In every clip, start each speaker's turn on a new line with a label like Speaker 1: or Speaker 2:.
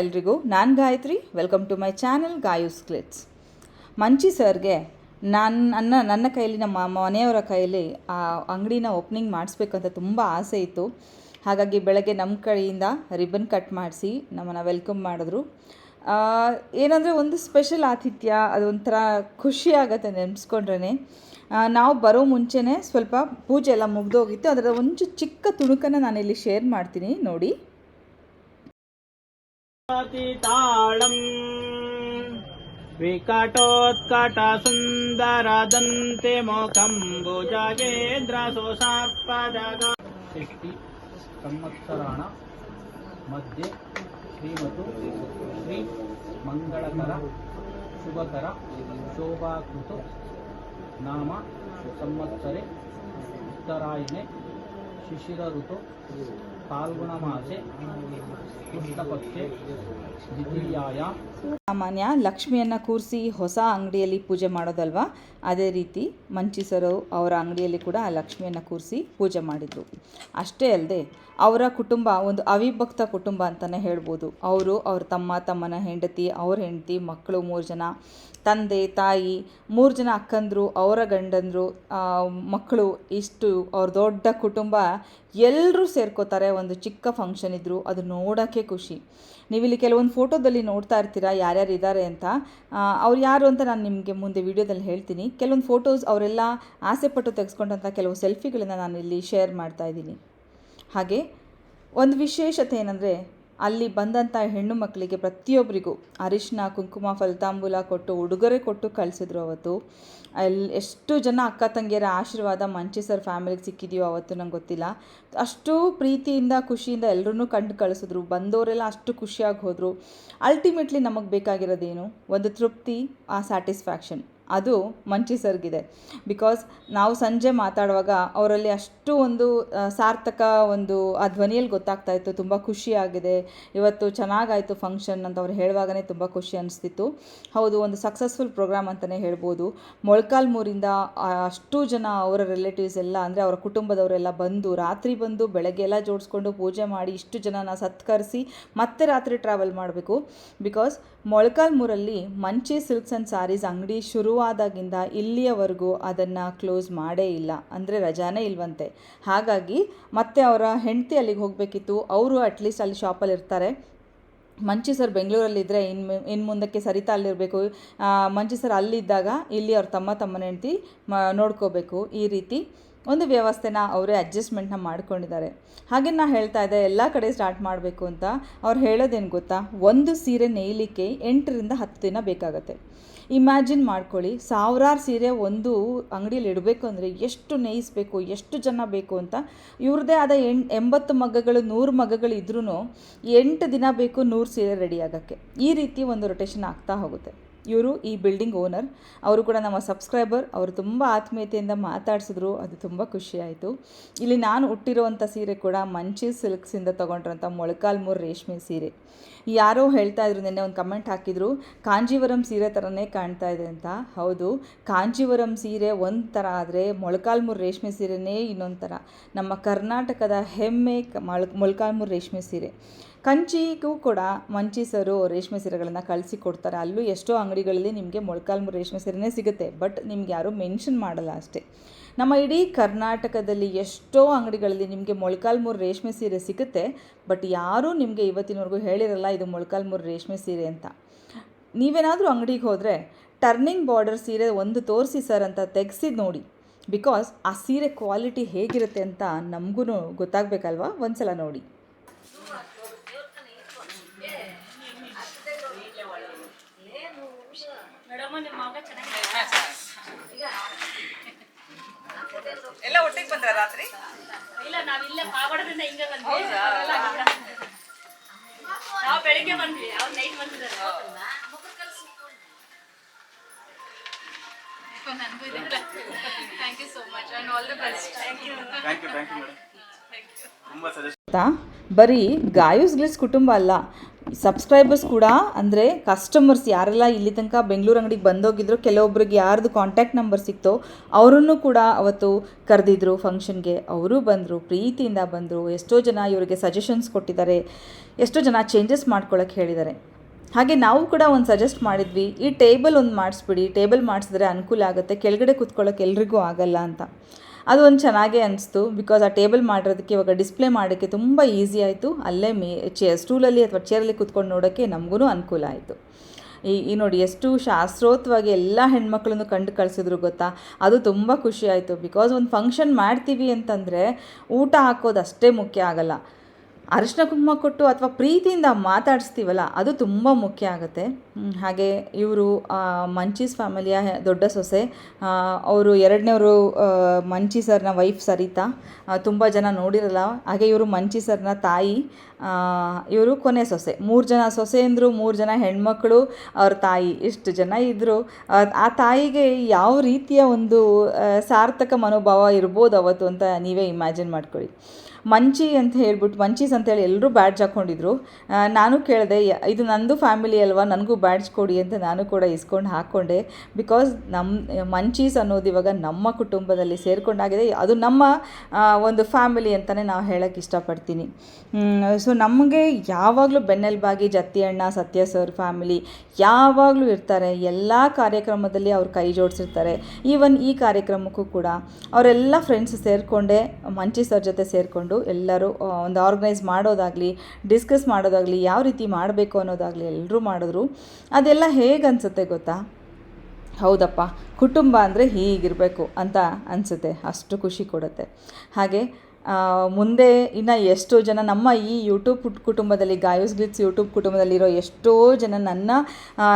Speaker 1: ಎಲ್ರಿಗೂ ನಾನು Gayatri. Welcome to my channel Gayu's ಕ್ಲಿಟ್ಸ್ Manchi ಸರ್ಗೆ, ನಾನು ನನ್ನ ನನ್ನ ಕೈಯಲ್ಲಿ, ನಮ್ಮ ಮನೆಯವರ ಕೈಯಲ್ಲಿ ಆ ಅಂಗಡಿನ ಓಪನಿಂಗ್ ಮಾಡಿಸ್ಬೇಕಂತ ತುಂಬ ಆಸೆ ಇತ್ತು. ಹಾಗಾಗಿ ಬೆಳಗ್ಗೆ ನಮ್ಮ ಕಡೆಯಿಂದ ರಿಬ್ಬನ್ ಕಟ್ ಮಾಡಿಸಿ ನಮ್ಮನ್ನು ವೆಲ್ಕಮ್ ಮಾಡಿದ್ರು. ಏನಂದರೆ ಒಂದು ಸ್ಪೆಷಲ್ ಆತಿಥ್ಯ ಅದೊಂಥರ ಖುಷಿ ಆಗುತ್ತೆ ನೆನೆಸ್ಕೊಂಡ್ರೆ ನಾವು ಬರೋ ಮುಂಚೆನೇ ಸ್ವಲ್ಪ ಪೂಜೆ ಎಲ್ಲ ಮುಗ್ದೋಗಿತ್ತು. ಅದರ ಒಂದು ಚಿಕ್ಕ ತುಣುಕನ್ನು ನಾನಿಲ್ಲಿ ಶೇರ್ ಮಾಡ್ತೀನಿ, ನೋಡಿ.
Speaker 2: ताळम् विकटोत्कटसुन्दरदन्ते मुखम् भुजगेन्द्रसुषापदग षष्टि संवत्सराण मध्ये श्रीमतु श्री मङ्गलकर शुभकर शोभाकृतु नाम संवत्सरे उत्तरायणे शिशिरऋतु
Speaker 1: ಸಾಮಾನ್ಯ ಲಕ್ಷ್ಮಿಯನ್ನ ಕೂರಿಸಿ ಹೊಸ ಅಂಗಡಿಯಲ್ಲಿ ಪೂಜೆ ಮಾಡೋದಲ್ವಾ? ಅದೇ ರೀತಿ ಮಂಚಿಸರು ಅವರ ಅಂಗಡಿಯಲ್ಲಿ ಕೂಡ ಆ ಲಕ್ಷ್ಮಿಯನ್ನ ಕೂರಿಸಿ ಪೂಜೆ ಮಾಡಿದ್ರು. ಅಷ್ಟೇ ಅಲ್ಲದೆ ಅವರ ಕುಟುಂಬ ಒಂದು ಅವಿಭಕ್ತ ಕುಟುಂಬ ಅಂತಲೇ ಹೇಳ್ಬೋದು. ಅವರು ಅವ್ರ ತಮ್ಮ, ತಮ್ಮನ ಹೆಂಡತಿ, ಅವ್ರ ಹೆಂಡತಿ, ಮಕ್ಕಳು ಮೂರು ಜನ ತಂದೆ, ತಾಯಿ, ಮೂರು ಜನ ಅಕ್ಕಂದರು, ಅವರ ಗಂಡಂದರು ಮಕ್ಕಳು ಇಷ್ಟು ಅವ್ರ ದೊಡ್ಡ ಕುಟುಂಬ ಎಲ್ಲರೂ ಸೇರ್ಕೋತಾರೆ, ಒಂದು ಚಿಕ್ಕ ಫಂಕ್ಷನ್ ಇದ್ದರು ಅದು ನೋಡೋಕ್ಕೆ ಖುಷಿ. ನೀವಿಲ್ಲಿ ಕೆಲವೊಂದು ಫೋಟೋದಲ್ಲಿ ನೋಡ್ತಾ ಇರ್ತೀರಾ, ಯಾರ್ಯಾರು ಇದ್ದಾರೆ ಅಂತ ಅವ್ರು ಯಾರು ಅಂತ ನಾನು ನಿಮಗೆ ಮುಂದೆ ವಿಡಿಯೋದಲ್ಲಿ ಹೇಳ್ತೀನಿ. ಕೆಲವೊಂದು ಫೋಟೋಸ್ ಅವರೆಲ್ಲ ಆಸೆಪಟ್ಟು ತೆಗೆಸ್ಕೊಂಡಂಥ ಕೆಲವು ಸೆಲ್ಫಿಗಳನ್ನು ನಾನು ಇಲ್ಲಿ ಶೇರ್ ಮಾಡ್ತಾ ಇದ್ದೀನಿ. ಹಾಗೆ, ಒಂದು ವಿಶೇಷತೆ ಏನಂದರೆ ಅಲ್ಲಿ ಬಂದಂಥ ಹೆಣ್ಣು ಮಕ್ಕಳಿಗೆ ಪ್ರತಿಯೊಬ್ಬರಿಗೂ ಅರಿಶಿನ ಕುಂಕುಮ, ಫಲಿತಾಂಬೂಲ ಕೊಟ್ಟು, ಉಡುಗೊರೆ ಕೊಟ್ಟು ಕಳಿಸಿದ್ರು ಅವತ್ತು. ಅಲ್ಲಿ ಎಷ್ಟು ಜನ ಅಕ್ಕ ತಂಗಿಯರ ಆಶೀರ್ವಾದ ಮಂಚೇಸರ್ ಫ್ಯಾಮಿಲಿಗೆ ಸಿಕ್ಕಿದೆಯೋ ಅವತ್ತು ನಂಗೆ ಗೊತ್ತಿಲ್ಲ. ಅಷ್ಟು ಪ್ರೀತಿಯಿಂದ, ಖುಷಿಯಿಂದ ಎಲ್ಲರೂ ಕಂಡು ಕಳಿಸಿದ್ರು. ಬಂದವರೆಲ್ಲ ಅಷ್ಟು ಖುಷಿಯಾಗಿ ಹೋದರು. ಅಲ್ಟಿಮೇಟ್ಲಿ ನಮಗೆ ಬೇಕಾಗಿರೋದೇನು? ಒಂದು ತೃಪ್ತಿ, ಆ ಸ್ಯಾಟಿಸ್ಫ್ಯಾಕ್ಷನ್ ಅದು ಮಂಚಿ ಸರ್ಗಿದೆ. ಬಿಕಾಸ್ ನಾವು ಸಂಜೆ ಮಾತಾಡುವಾಗ ಅವರಲ್ಲಿ ಅಷ್ಟು ಒಂದು ಸಾರ್ಥಕ ಒಂದು, ಆ ಧ್ವನಿಯಲ್ಲಿ ಗೊತ್ತಾಗ್ತಾ ಇತ್ತು. ತುಂಬ ಖುಷಿಯಾಗಿದೆ ಇವತ್ತು ಚೆನ್ನಾಗಾಯಿತು ಫಂಕ್ಷನ್ ಅಂತ ಅವ್ರು ಹೇಳುವಾಗಲೇ ತುಂಬ ಖುಷಿ ಅನಿಸ್ತಿತ್ತು. ಹೌದು, ಒಂದು ಸಕ್ಸಸ್ಫುಲ್ ಪ್ರೋಗ್ರಾಮ್ ಅಂತಲೇ ಹೇಳ್ಬೋದು. ಮೊಳಕಾಲ್ಮೂರಿಂದ ಅಷ್ಟು ಜನ ಅವರ ರಿಲೇಟಿವ್ಸ್ ಎಲ್ಲ, ಅಂದರೆ ಅವರ ಕುಟುಂಬದವರೆಲ್ಲ ಬಂದು, ರಾತ್ರಿ ಬಂದು ಬೆಳಗ್ಗೆ ಎಲ್ಲ ಜೋಡಿಸ್ಕೊಂಡು ಪೂಜೆ ಮಾಡಿ, ಇಷ್ಟು ಜನನ ಸತ್ಕರಿಸಿ ಮತ್ತೆ ರಾತ್ರಿ ಟ್ರಾವೆಲ್ ಮಾಡಬೇಕು. ಬಿಕಾಸ್ ಮೊಳಕಾಲ್ಮೂರಲ್ಲಿ ಮಂಚಿ ಸಿಲ್ಕ್ಸ್ ಆ್ಯಂಡ್ ಸಾರೀಸ್ ಅಂಗಡಿ ಶುರುವಾದಾಗಿಂದ ಇಲ್ಲಿಯವರೆಗೂ ಅದನ್ನು ಕ್ಲೋಸ್ ಮಾಡೇ ಇಲ್ಲ. ಅಂದರೆ ರಜಾನೇ ಇಲ್ವಂತೆ. ಹಾಗಾಗಿ ಮತ್ತೆ ಅವರ ಹೆಂಡತಿ ಅಲ್ಲಿಗೆ ಹೋಗಬೇಕಿತ್ತು. ಅವರು ಅಟ್ಲೀಸ್ಟ್ ಅಲ್ಲಿ ಶಾಪಲ್ಲಿ ಇರ್ತಾರೆ. ಮಂಚಿ ಸರ್ ಬೆಂಗಳೂರಲ್ಲಿದ್ದರೆ ಇನ್ನು ಇನ್ನು ಮುಂದಕ್ಕೆ ಸರಿತಾ ಅಲ್ಲಿರಬೇಕು. ಮಂಚಿ ಸರ್ ಅಲ್ಲಿದ್ದಾಗ ಇಲ್ಲಿ ಅವ್ರ ತಮ್ಮ ತಮ್ಮನ ಹೆಂಡತಿ ಮ, ನೋಡ್ಕೋಬೇಕು ಈ ರೀತಿ. ಒಂದು ವ್ಯವಸ್ಥೆನ ಅವರೇ ಅಡ್ಜಸ್ಟ್ಮೆಂಟ್ನ ಮಾಡ್ಕೊಂಡಿದ್ದಾರೆ. ಹಾಗೆ ನಾ ಹೇಳ್ತಾ ಇದ್ದೆ, ಎಲ್ಲ ಕಡೆ ಸ್ಟಾರ್ಟ್ ಮಾಡಬೇಕು ಅಂತ. ಅವ್ರು ಹೇಳೋದೇನು ಗೊತ್ತಾ? ಒಂದು ಸೀರೆ ನೇಯಲಿಕ್ಕೆ ಎಂಟರಿಂದ ಹತ್ತು ದಿನ ಬೇಕಾಗತ್ತೆ. ಇಮ್ಯಾಜಿನ್ ಮಾಡ್ಕೊಳ್ಳಿ, ಸಾವಿರಾರು ಸೀರೆ ಒಂದು ಅಂಗಡಿಯಲ್ಲಿ ಇಡಬೇಕು ಅಂದರೆ ಎಷ್ಟು ನೇಯಿಸ್ಬೇಕು, ಎಷ್ಟು ಜನ ಬೇಕು ಅಂತ. ಇವ್ರದ್ದೇ ಆದ ಎಣ್ ಎಂಬತ್ತು ಮಗ್ಗಗಳು, ನೂರು ಮಗ್ಗಗಳು ಇದ್ರೂ ಎಂಟು ದಿನ ಬೇಕು ನೂರು ಸೀರೆ ರೆಡಿ ಆಗೋಕ್ಕೆ. ಈ ರೀತಿ ಒಂದು ರೊಟೇಷನ್ ಆಗ್ತಾ ಹೋಗುತ್ತೆ. ಇವರು ಈ ಬಿಲ್ಡಿಂಗ್ ಓನರ್ ಅವರು ಕೂಡ ನಮ್ಮ ಸಬ್ಸ್ಕ್ರೈಬರ್ ಅವರು ತುಂಬ ಆತ್ಮೀಯತೆಯಿಂದ ಮಾತಾಡಿಸಿದ್ರು. ಅದು ತುಂಬ ಖುಷಿಯಾಯಿತು ಇಲ್ಲಿ ನಾನು ಹುಟ್ಟಿರುವಂಥ ಸೀರೆ ಕೂಡ ಮಂಚಿ ಸಿಲ್ಕ್ಸಿಂದ ತೊಗೊಂಡಿರೋಂಥ ಮೊಳಕಾಲ್ಮೂರು ರೇಷ್ಮೆ ಸೀರೆ. ಯಾರೋ ಹೇಳ್ತಾ ಇದ್ರು, ನಿನ್ನೆ ಒಂದು ಕಮೆಂಟ್ ಹಾಕಿದ್ರು, ಕಾಂಜೀವರಂ ಸೀರೆ ಥರನೇ ಕಾಣ್ತಾ ಇದೆ ಅಂತ. ಹೌದು, ಕಾಂಜೀವರಂ ಸೀರೆ ಒಂದು ಥರ ಆದರೆ ಮೊಳಕಾಲ್ಮೂರು ರೇಷ್ಮೆ ಸೀರೆನೇ ಇನ್ನೊಂದು ಥರ ನಮ್ಮ ಕರ್ನಾಟಕದ ಹೆಮ್ಮೆ ಮೊಳ ಮೊಳ್ ಮೊಳಕಾಲ್ಮೂರು ರೇಷ್ಮೆ ಸೀರೆ. ಕಂಚಿಗೂ ಕೂಡ ಮಂಚೀಸರು ರೇಷ್ಮೆ ಸೀರೆಗಳನ್ನು ಕಳಿಸಿ ಕೊಡ್ತಾರೆ. ಅಲ್ಲೂ ಎಷ್ಟೋ ಅಂಗಡಿಗಳಲ್ಲಿ ನಿಮಗೆ ಮೊಳಕಾಲ್ಮೂರು ರೇಷ್ಮೆ ಸೀರೆನೇ ಸಿಗುತ್ತೆ, ಬಟ್ ನಿಮ್ಗೆ ಯಾರೂ ಮೆನ್ಷನ್ ಮಾಡಲ್ಲ ಅಷ್ಟೇ. ನಮ್ಮ ಇಡೀ ಕರ್ನಾಟಕದಲ್ಲಿ ಎಷ್ಟೋ ಅಂಗಡಿಗಳಲ್ಲಿ ನಿಮಗೆ ಮೊಳಕಾಲ್ಮೂರು ರೇಷ್ಮೆ ಸೀರೆ ಸಿಗುತ್ತೆ, ಬಟ್ ಯಾರೂ ನಿಮಗೆ ಇವತ್ತಿನವರೆಗೂ ಹೇಳಿರಲ್ಲ ಇದು ಮೊಳಕಾಲ್ಮೂರು ರೇಷ್ಮೆ ಸೀರೆ ಅಂತ. ನೀವೇನಾದರೂ ಅಂಗಡಿಗೆ ಹೋದರೆ ಟರ್ನಿಂಗ್ ಬಾರ್ಡರ್ ಸೀರೆ ಒಂದು ತೋರಿಸಿ ಸರ್ ಅಂತ ತೆಗೆಸಿ ನೋಡಿ. ಬಿಕಾಸ್ ಆ ಸೀರೆ ಕ್ವಾಲಿಟಿ ಹೇಗಿರುತ್ತೆ ಅಂತ ನಮಗೂ ಗೊತ್ತಾಗಬೇಕಲ್ವಾ? ಒಂದು ಸಲ ನೋಡಿ. ಒಟ್ಟಿಗೆ ಬಂದ್ರ ರಾತ್ರಿ?
Speaker 3: ಇಲ್ಲ ನಾವಿಲ್ಲೇ ಪಾವಡದಿಂದ ಹಿಂಗೆ ಬಂದ್ವಿ. ನಾವು ಬೆಳಿಗ್ಗೆ ಬಂದ್ವಿ ಅವ್ರು ನೈಟ್ ಬಂದಿದ್ದಾರೆ.
Speaker 4: ನನಗೂ ಇದೆ. Thank you so much and all the best thank you
Speaker 5: thank you thank you madam ತುಂಬ ಸಜೆಸ್ಟ್
Speaker 1: ಗೊತ್ತಾ ಬರೀ ಗಾಯೂಸ್ ಗ್ಲಿಸ್ ಕುಟುಂಬ ಅಲ್ಲ ಸಬ್ಸ್ಕ್ರೈಬರ್ಸ್ ಕೂಡ, ಅಂದರೆ ಕಸ್ಟಮರ್ಸ್ ಯಾರೆಲ್ಲ ಇಲ್ಲಿ ತನಕ ಬೆಂಗಳೂರು ಅಂಗಡಿಗೆ ಬಂದೋಗಿದ್ರು, ಕೆಲವೊಬ್ರಿಗೆ ಯಾರ್ದು ಕಾಂಟ್ಯಾಕ್ಟ್ ನಂಬರ್ ಸಿಕ್ತೋ, ಅವರನ್ನು ಕೂಡ ಅವತ್ತು ಕರೆದಿದ್ರು ಫಂಕ್ಷನ್ಗೆ ಅವರು ಬಂದರು, ಪ್ರೀತಿಯಿಂದ ಬಂದರು, ಎಷ್ಟೋ ಜನ ಇವರಿಗೆ ಸಜೆಷನ್ಸ್ ಕೊಟ್ಟಿದ್ದಾರೆ, ಎಷ್ಟೋ ಜನ ಚೇಂಜಸ್ ಮಾಡ್ಕೊಳ್ಳೋಕೆ ಹೇಳಿದ್ದಾರೆ. ಹಾಗೆ ನಾವು ಕೂಡ ಒಂದು ಸಜೆಸ್ಟ್ ಮಾಡಿದ್ವಿ, ಈ ಟೇಬಲ್ ಒಂದು ಮಾಡಿಸ್ಬಿಡಿ ಟೇಬಲ್ ಮಾಡಿಸಿದ್ರೆ ಅನುಕೂಲ ಆಗುತ್ತೆ, ಕೆಳಗಡೆ ಕೂತ್ಕೊಳ್ಳೋಕೆ ಎಲ್ರಿಗೂ ಆಗಲ್ಲ ಅಂತ. ಅದು ಒಂದು ಚೆನ್ನಾಗೇ ಅನಿಸ್ತು ಬಿಕಾಸ್ ಆ ಟೇಬಲ್ ಮಾಡಿರೋದಕ್ಕೆ ಇವಾಗ ಡಿಸ್ಪ್ಲೇ ಮಾಡೋಕ್ಕೆ ತುಂಬ ಈಸಿ ಆಯಿತು. ಅಲ್ಲೇ ಮೇ, ಚೇ ಸ್ಟೂಲಲ್ಲಿ ಅಥವಾ ಚೇರಲ್ಲಿ ಕೂತ್ಕೊಂಡು ನೋಡೋಕ್ಕೆ ನಮಗೂ ಅನುಕೂಲ ಆಯಿತು. ಈ ಈ ನೋಡಿ ಎಷ್ಟು ಶಾಸ್ತ್ರೋತ್ವಾಗಿ ಎಲ್ಲ ಹೆಣ್ಮಕ್ಳನ್ನು ಕಂಡು ಕಳಿಸಿದ್ರು ಗೊತ್ತಾ? ಅದು ತುಂಬ ಖುಷಿ ಆಯಿತು ಬಿಕಾಸ್ ಒಂದು ಫಂಕ್ಷನ್ ಮಾಡ್ತೀವಿ ಅಂತಂದರೆ ಊಟ ಹಾಕೋದು ಅಷ್ಟೇ ಮುಖ್ಯ ಆಗಲ್ಲ. ಅರಿಶಿನ ಕುಂಕುಮ ಕೊಟ್ಟು ಅಥವಾ ಪ್ರೀತಿಯಿಂದ ಮಾತಾಡಿಸ್ತೀವಲ್ಲ, ಅದು ತುಂಬ ಮುಖ್ಯ ಆಗುತ್ತೆ. ಹಾಗೆ ಇವರು ಮಂಚೀಸ್ ಫ್ಯಾಮಿಲಿಯ ದೊಡ್ಡ ಸೊಸೆ ಅವರು ಎರಡನೇವರು ಮಂಚಿ ಸರ್ನ ವೈಫ್ ಸರಿತಾ ತುಂಬ ಜನ ನೋಡಿರಲ್ಲ. ಹಾಗೆ ಇವರು ಮಂಚಿ ಸರ್ನ ತಾಯಿ ಇವರು ಕೊನೆ ಸೊಸೆ. ಮೂರು ಜನ ಸೊಸೆ ಅಂದರು ಮೂರು ಜನ ಹೆಣ್ಮಕ್ಳು, ಅವ್ರ ತಾಯಿ. ಇಷ್ಟು ಜನ ಇದ್ದರು ಆ ತಾಯಿಗೆ ಯಾವ ರೀತಿಯ ಒಂದು ಸಾರ್ಥಕ ಮನೋಭಾವ ಇರ್ಬೋದು ಅವತ್ತು ಅಂತ ನೀವೇ ಇಮ್ಯಾಜಿನ್ ಮಾಡ್ಕೊಳ್ಳಿ. ಮಂಚಿ ಅಂತ ಹೇಳ್ಬಿಟ್ಟು, ಮಂಚೀಸ್ ಅಂತೇಳಿ ಎಲ್ಲರೂ ಬ್ಯಾಡ್ಜ್ ಹಾಕ್ಕೊಂಡಿದ್ರು ನಾನು ಕೇಳಿದೆ ಇದು ನಂದು ಫ್ಯಾಮಿಲಿ ಅಲ್ವಾ? ನನಗೂ ಬ್ಯಾಡ್ಜ್ ಕೊಡಿ ಅಂತ ನಾನು ಕೂಡ ಇಸ್ಕೊಂಡು ಹಾಕ್ಕೊಂಡೆ. ಬಿಕಾಸ್ ನಮ್ಮ ಮಂಚೀಸ್ ಅನ್ನೋದು ಇವಾಗ ನಮ್ಮ ಕುಟುಂಬದಲ್ಲಿ ಸೇರ್ಕೊಂಡಾಗಿದೆ. ಅದು ನಮ್ಮ ಒಂದು ಫ್ಯಾಮಿಲಿ ಅಂತಲೇ ನಾವು ಹೇಳೋಕ್ಕೆ ಇಷ್ಟಪಡ್ತೀನಿ. ಸೊ ನಮಗೆ ಯಾವಾಗಲೂ ಬೆನ್ನೆಲುಬಾಗಿ ಜತ್ತಿ ಅಣ್ಣ, ಸತ್ಯ ಸರ್ ಫ್ಯಾಮಿಲಿ ಯಾವಾಗಲೂ ಇರ್ತಾರೆ. ಎಲ್ಲ ಕಾರ್ಯಕ್ರಮದಲ್ಲಿ ಅವ್ರು ಕೈ ಜೋಡಿಸಿರ್ತಾರೆ. ಈವನ್ ಈ ಕಾರ್ಯಕ್ರಮಕ್ಕೂ ಕೂಡ. ಅವರೆಲ್ಲ ಫ್ರೆಂಡ್ಸ್ ಸೇರಿಕೊಂಡೆ ಮಂಚಿ ಸರ್ ಜೊತೆ ಸೇರಿಕೊಂಡು ಎಲ್ಲರೂ ಒಂದು ಆರ್ಗನೈಸ್ ಮಾಡೋದಾಗಲಿ ಡಿಸ್ಕಸ್ ಮಾಡೋದಾಗಲಿ, ಯಾವ ರೀತಿ ಮಾಡಬೇಕು ಅನ್ನೋದಾಗಲಿ ಎಲ್ಲರೂ ಮಾಡಿದ್ರು. ಅದೆಲ್ಲ ಹೇಗೆ ಅನಿಸುತ್ತೆ ಗೊತ್ತಾ? ಹೌದಪ್ಪ, ಕುಟುಂಬ ಅಂದರೆ ಹೀಗಿರಬೇಕು ಅಂತ ಅನಿಸುತ್ತೆ, ಅಷ್ಟು ಖುಷಿ ಕೊಡುತ್ತೆ. ಹಾಗೆ ಮುಂದೆ ಇನ್ನು ಎಷ್ಟೋ ಜನ ನಮ್ಮ ಈ ಯೂಟ್ಯೂಬ್ ಕುಟ್- ಕುಟುಂಬದಲ್ಲಿ ಗಾಯೋಸ್ ಗ್ಲಿಟ್ಸ್ ಯೂಟ್ಯೂಬ್ ಕುಟುಂಬದಲ್ಲಿರೋ ಎಷ್ಟೋ ಜನ ನನ್ನ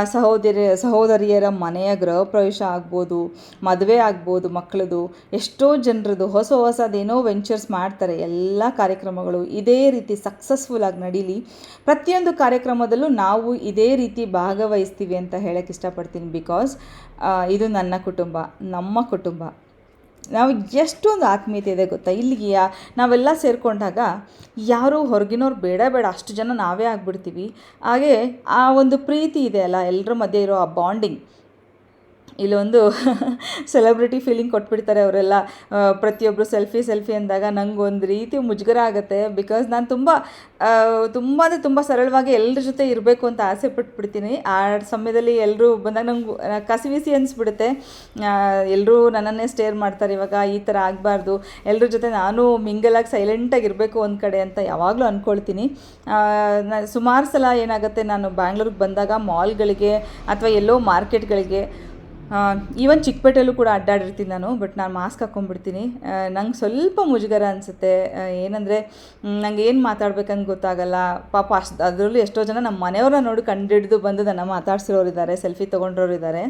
Speaker 1: ಸಹೋದರಿ, ಸಹೋದರಿಯರ ಮನೆಯ ಗೃಹ ಪ್ರವೇಶ ಆಗ್ಬೋದು, ಮದುವೆ ಆಗ್ಬೋದು, ಮಕ್ಕಳದು, ಎಷ್ಟೋ ಜನರದು ಹೊಸ ಹೊಸದೇನೋ ವೆಂಚರ್ಸ್ ಮಾಡ್ತಾರೆ, ಎಲ್ಲ ಕಾರ್ಯಕ್ರಮಗಳು ಇದೇ ರೀತಿ ಸಕ್ಸಸ್ಫುಲ್ ಆಗಿ ನಡೀಲಿ. ಪ್ರತಿಯೊಂದು ಕಾರ್ಯಕ್ರಮದಲ್ಲೂ ನಾವು ಇದೇ ರೀತಿ ಭಾಗವಹಿಸ್ತೀವಿ ಅಂತ ಹೇಳಕ್ಕೆ ಇಷ್ಟಪಡ್ತೀನಿ ಬಿಕಾಸ್ ಇದು ನನ್ನ ಕುಟುಂಬ, ನಮ್ಮ ಕುಟುಂಬ. ನಾವು ಎಷ್ಟೊಂದು ಆತ್ಮೀಯತೆ ಇದೆ ಗೊತ್ತಾ? ಇಲ್ಲಿಗೆ ನಾವೆಲ್ಲ ಸೇರಿಕೊಂಡಾಗ ಯಾರೂ ಹೊರಗಿನವ್ರು ಬೇಡ ಬೇಡ, ಅಷ್ಟು ಜನ ನಾವೇ ಆಗಿಬಿಡ್ತೀವಿ. ಹಾಗೆ ಆ ಒಂದು ಪ್ರೀತಿ ಇದೆ ಅಲ್ಲ ಎಲ್ಲರ ಮಧ್ಯೆ ಇರೋ ಆ ಬಾಂಡಿಂಗ್ ಇಲ್ಲೊಂದು ಸೆಲೆಬ್ರಿಟಿ ಫೀಲಿಂಗ್ ಕೊಟ್ಬಿಡ್ತಾರೆ ಅವರೆಲ್ಲ. ಪ್ರತಿಯೊಬ್ಬರು ಸೆಲ್ಫಿ ಸೆಲ್ಫಿ ಅಂದಾಗ ನಂಗೆ ಒಂದು ರೀತಿ ಮುಜುಗರ ಆಗುತ್ತೆ. ಬಿಕಾಸ್ ನಾನು ತುಂಬ ತುಂಬ ಅಂದರೆ ತುಂಬ ಸರಳವಾಗಿ ಎಲ್ಲರ ಜೊತೆ ಇರಬೇಕು ಅಂತ ಆಸೆ ಪಟ್ಬಿಡ್ತೀನಿ. ಆ ಸಮಯದಲ್ಲಿ ಎಲ್ಲರೂ ಬಂದಾಗ ನಂಗೆ ಕಸಿವಿಸಿ ಅನಿಸ್ಬಿಡುತ್ತೆ. ಎಲ್ಲರೂ ನನ್ನನ್ನೇ ಸ್ಟೇರ್ ಮಾಡ್ತಾರೆ ಇವಾಗ, ಈ ಥರ ಆಗಬಾರ್ದು. ಎಲ್ಲರ ಜೊತೆ ನಾನು ಮಿಂಗಲಾಗಿ ಸೈಲೆಂಟಾಗಿ ಇರಬೇಕು ಒಂದು ಕಡೆ ಅಂತ ಯಾವಾಗಲೂ ಅಂದ್ಕೊಳ್ತೀನಿ ಸುಮಾರು ಸಲ ಏನಾಗುತ್ತೆ, ನಾನು ಬ್ಯಾಂಗ್ಳೂರಿಗೆ ಬಂದಾಗ ಮಾಲ್ಗಳಿಗೆ ಅಥವಾ ಎಲ್ಲೋ ಮಾರ್ಕೆಟ್ಗಳಿಗೆ ಈವನ್ ಚಿಕ್ಕಪೇಟೆಯಲ್ಲೂ ಕೂಡ ಅಡ್ಡಾಡಿರ್ತೀನಿ ನಾನು ಬಟ್ ನಾನು ಮಾಸ್ಕ್ ಹಾಕ್ಕೊಂಡ್ಬಿಡ್ತೀನಿ ನಂಗೆ ಸ್ವಲ್ಪ ಮುಜುಗರ ಅನಿಸುತ್ತೆ. ಏನಂದರೆ ನಂಗೆ ಏನು ಮಾತಾಡ್ಬೇಕಂತ ಗೊತ್ತಾಗಲ್ಲ. ಪಾಪ ಅಷ್ಟು, ಅದರಲ್ಲೂ ಎಷ್ಟೋ ಜನ ನಮ್ಮ ಮನೆಯವ್ರನ್ನ ನೋಡಿ ಕಂಡಿಡಿದು ಬಂದು ನನ್ನ ಮಾತಾಡ್ಸಿರೋರು ಇದ್ದಾರೆ ಸೆಲ್ಫಿ ಇದ್ದಾರೆ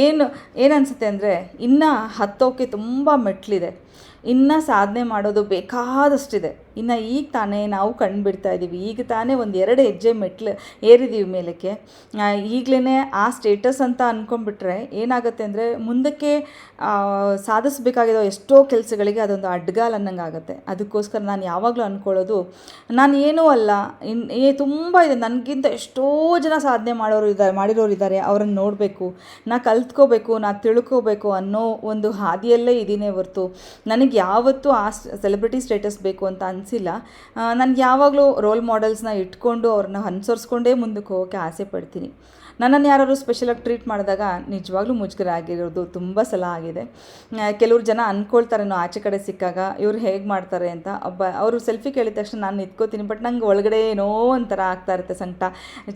Speaker 1: ಏನು ಏನು ಅನಿಸುತ್ತೆ ಅಂದರೆ, ಇನ್ನೂ ಹತ್ತೋಕೆ ತುಂಬ ಮೆಟ್ಲಿದೆ. ಇನ್ನೂ ಸಾಧನೆ ಮಾಡೋದು ಬೇಕಾದಷ್ಟಿದೆ. ಇನ್ನು ಈಗ ತಾನೇ ನಾವು ಕಂಡುಬಿಡ್ತಾ ಇದ್ದೀವಿ ಈಗ ತಾನೇ ಒಂದು ಎರಡು ಹೆಜ್ಜೆ ಮೆಟ್ಲು ಏರಿದ್ದೀವಿ ಮೇಲಕ್ಕೆ. ಈಗಲೇ ಆ ಸ್ಟೇಟಸ್ ಅಂತ ಅಂದ್ಕೊಂಡ್ಬಿಟ್ರೆ ಏನಾಗುತ್ತೆ ಅಂದರೆ ಮುಂದಕ್ಕೆ ಸಾಧಿಸಬೇಕಾಗಿರೋ ಎಷ್ಟೋ ಕೆಲಸಗಳಿಗೆ ಅದೊಂದು ಅಡ್ಗಾಲ್ ಅನ್ನಂಗೆ ಆಗುತ್ತೆ ಅದಕ್ಕೋಸ್ಕರ ನಾನು ಯಾವಾಗಲೂ ಅಂದ್ಕೊಳ್ಳೋದು ನಾನು ಏನೂ ಅಲ್ಲ, ಇನ್, ಏ, ತುಂಬ ಇದೆ. ನನಗಿಂತ ಎಷ್ಟೋ ಜನ ಸಾಧನೆ ಮಾಡೋರು ಇದ್ದಾರೆ ಮಾಡಿರೋರು ಇದ್ದಾರೆ ಅವ್ರನ್ನ ನೋಡಬೇಕು. ನಾ ಕಲ್ತ್ಕೋಬೇಕು, ನಾ ತಿಳ್ಕೋಬೇಕು ಅನ್ನೋ ಒಂದು ಹಾದಿಯಲ್ಲೇ ಇದ್ದೀನಿ ಹೊರ್ತು. ನನಗೆ ಯಾವತ್ತೂ ಆ ಸೆಲೆಬ್ರಿಟಿ ಸ್ಟೇಟಸ್ ಬೇಕು ಅಂತ ಅನಿಸಿಲ್ಲ ನಾನು ಯಾವಾಗಲೂ ರೋಲ್ ಮಾಡೆಲ್ಸ್ನ ಇಟ್ಕೊಂಡು ಅವ್ರನ್ನ ಅನುಸರಿಸ್ಕೊಂಡೇ ಮುಂದಕ್ಕೆ ಹೋಗೋಕ್ಕೆ ಆಸೆ ಪಡ್ತೀನಿ. ನನ್ನನ್ನು ಯಾರಾದ್ರು ಸ್ಪೆಷಲಾಗಿ ಟ್ರೀಟ್ ಮಾಡಿದಾಗ ನಿಜವಾಗ್ಲೂ ಮುಜುಗರ ಆಗಿರೋದು ತುಂಬ ಸಲ ಆಗಿದೆ. ಕೆಲವ್ರು ಜನ ಅಂದ್ಕೊಳ್ತಾರೇನೋ ಆಚೆ ಕಡೆ ಸಿಕ್ಕಾಗ, ಇವ್ರು ಹೇಗೆ ಮಾಡ್ತಾರೆ ಅಂತ. ಒಬ್ಬ, ಅವರು ಸೆಲ್ಫಿ ಕೇಳಿದ ತಕ್ಷಣ ನಾನು ನಿಂತ್ಕೋತೀನಿ ಬಟ್ ನಂಗೆ ಒಳಗಡೆ ಏನೋ ಒಂಥರ ಆಗ್ತಾ ಇರುತ್ತೆ ಸಂಕಟ.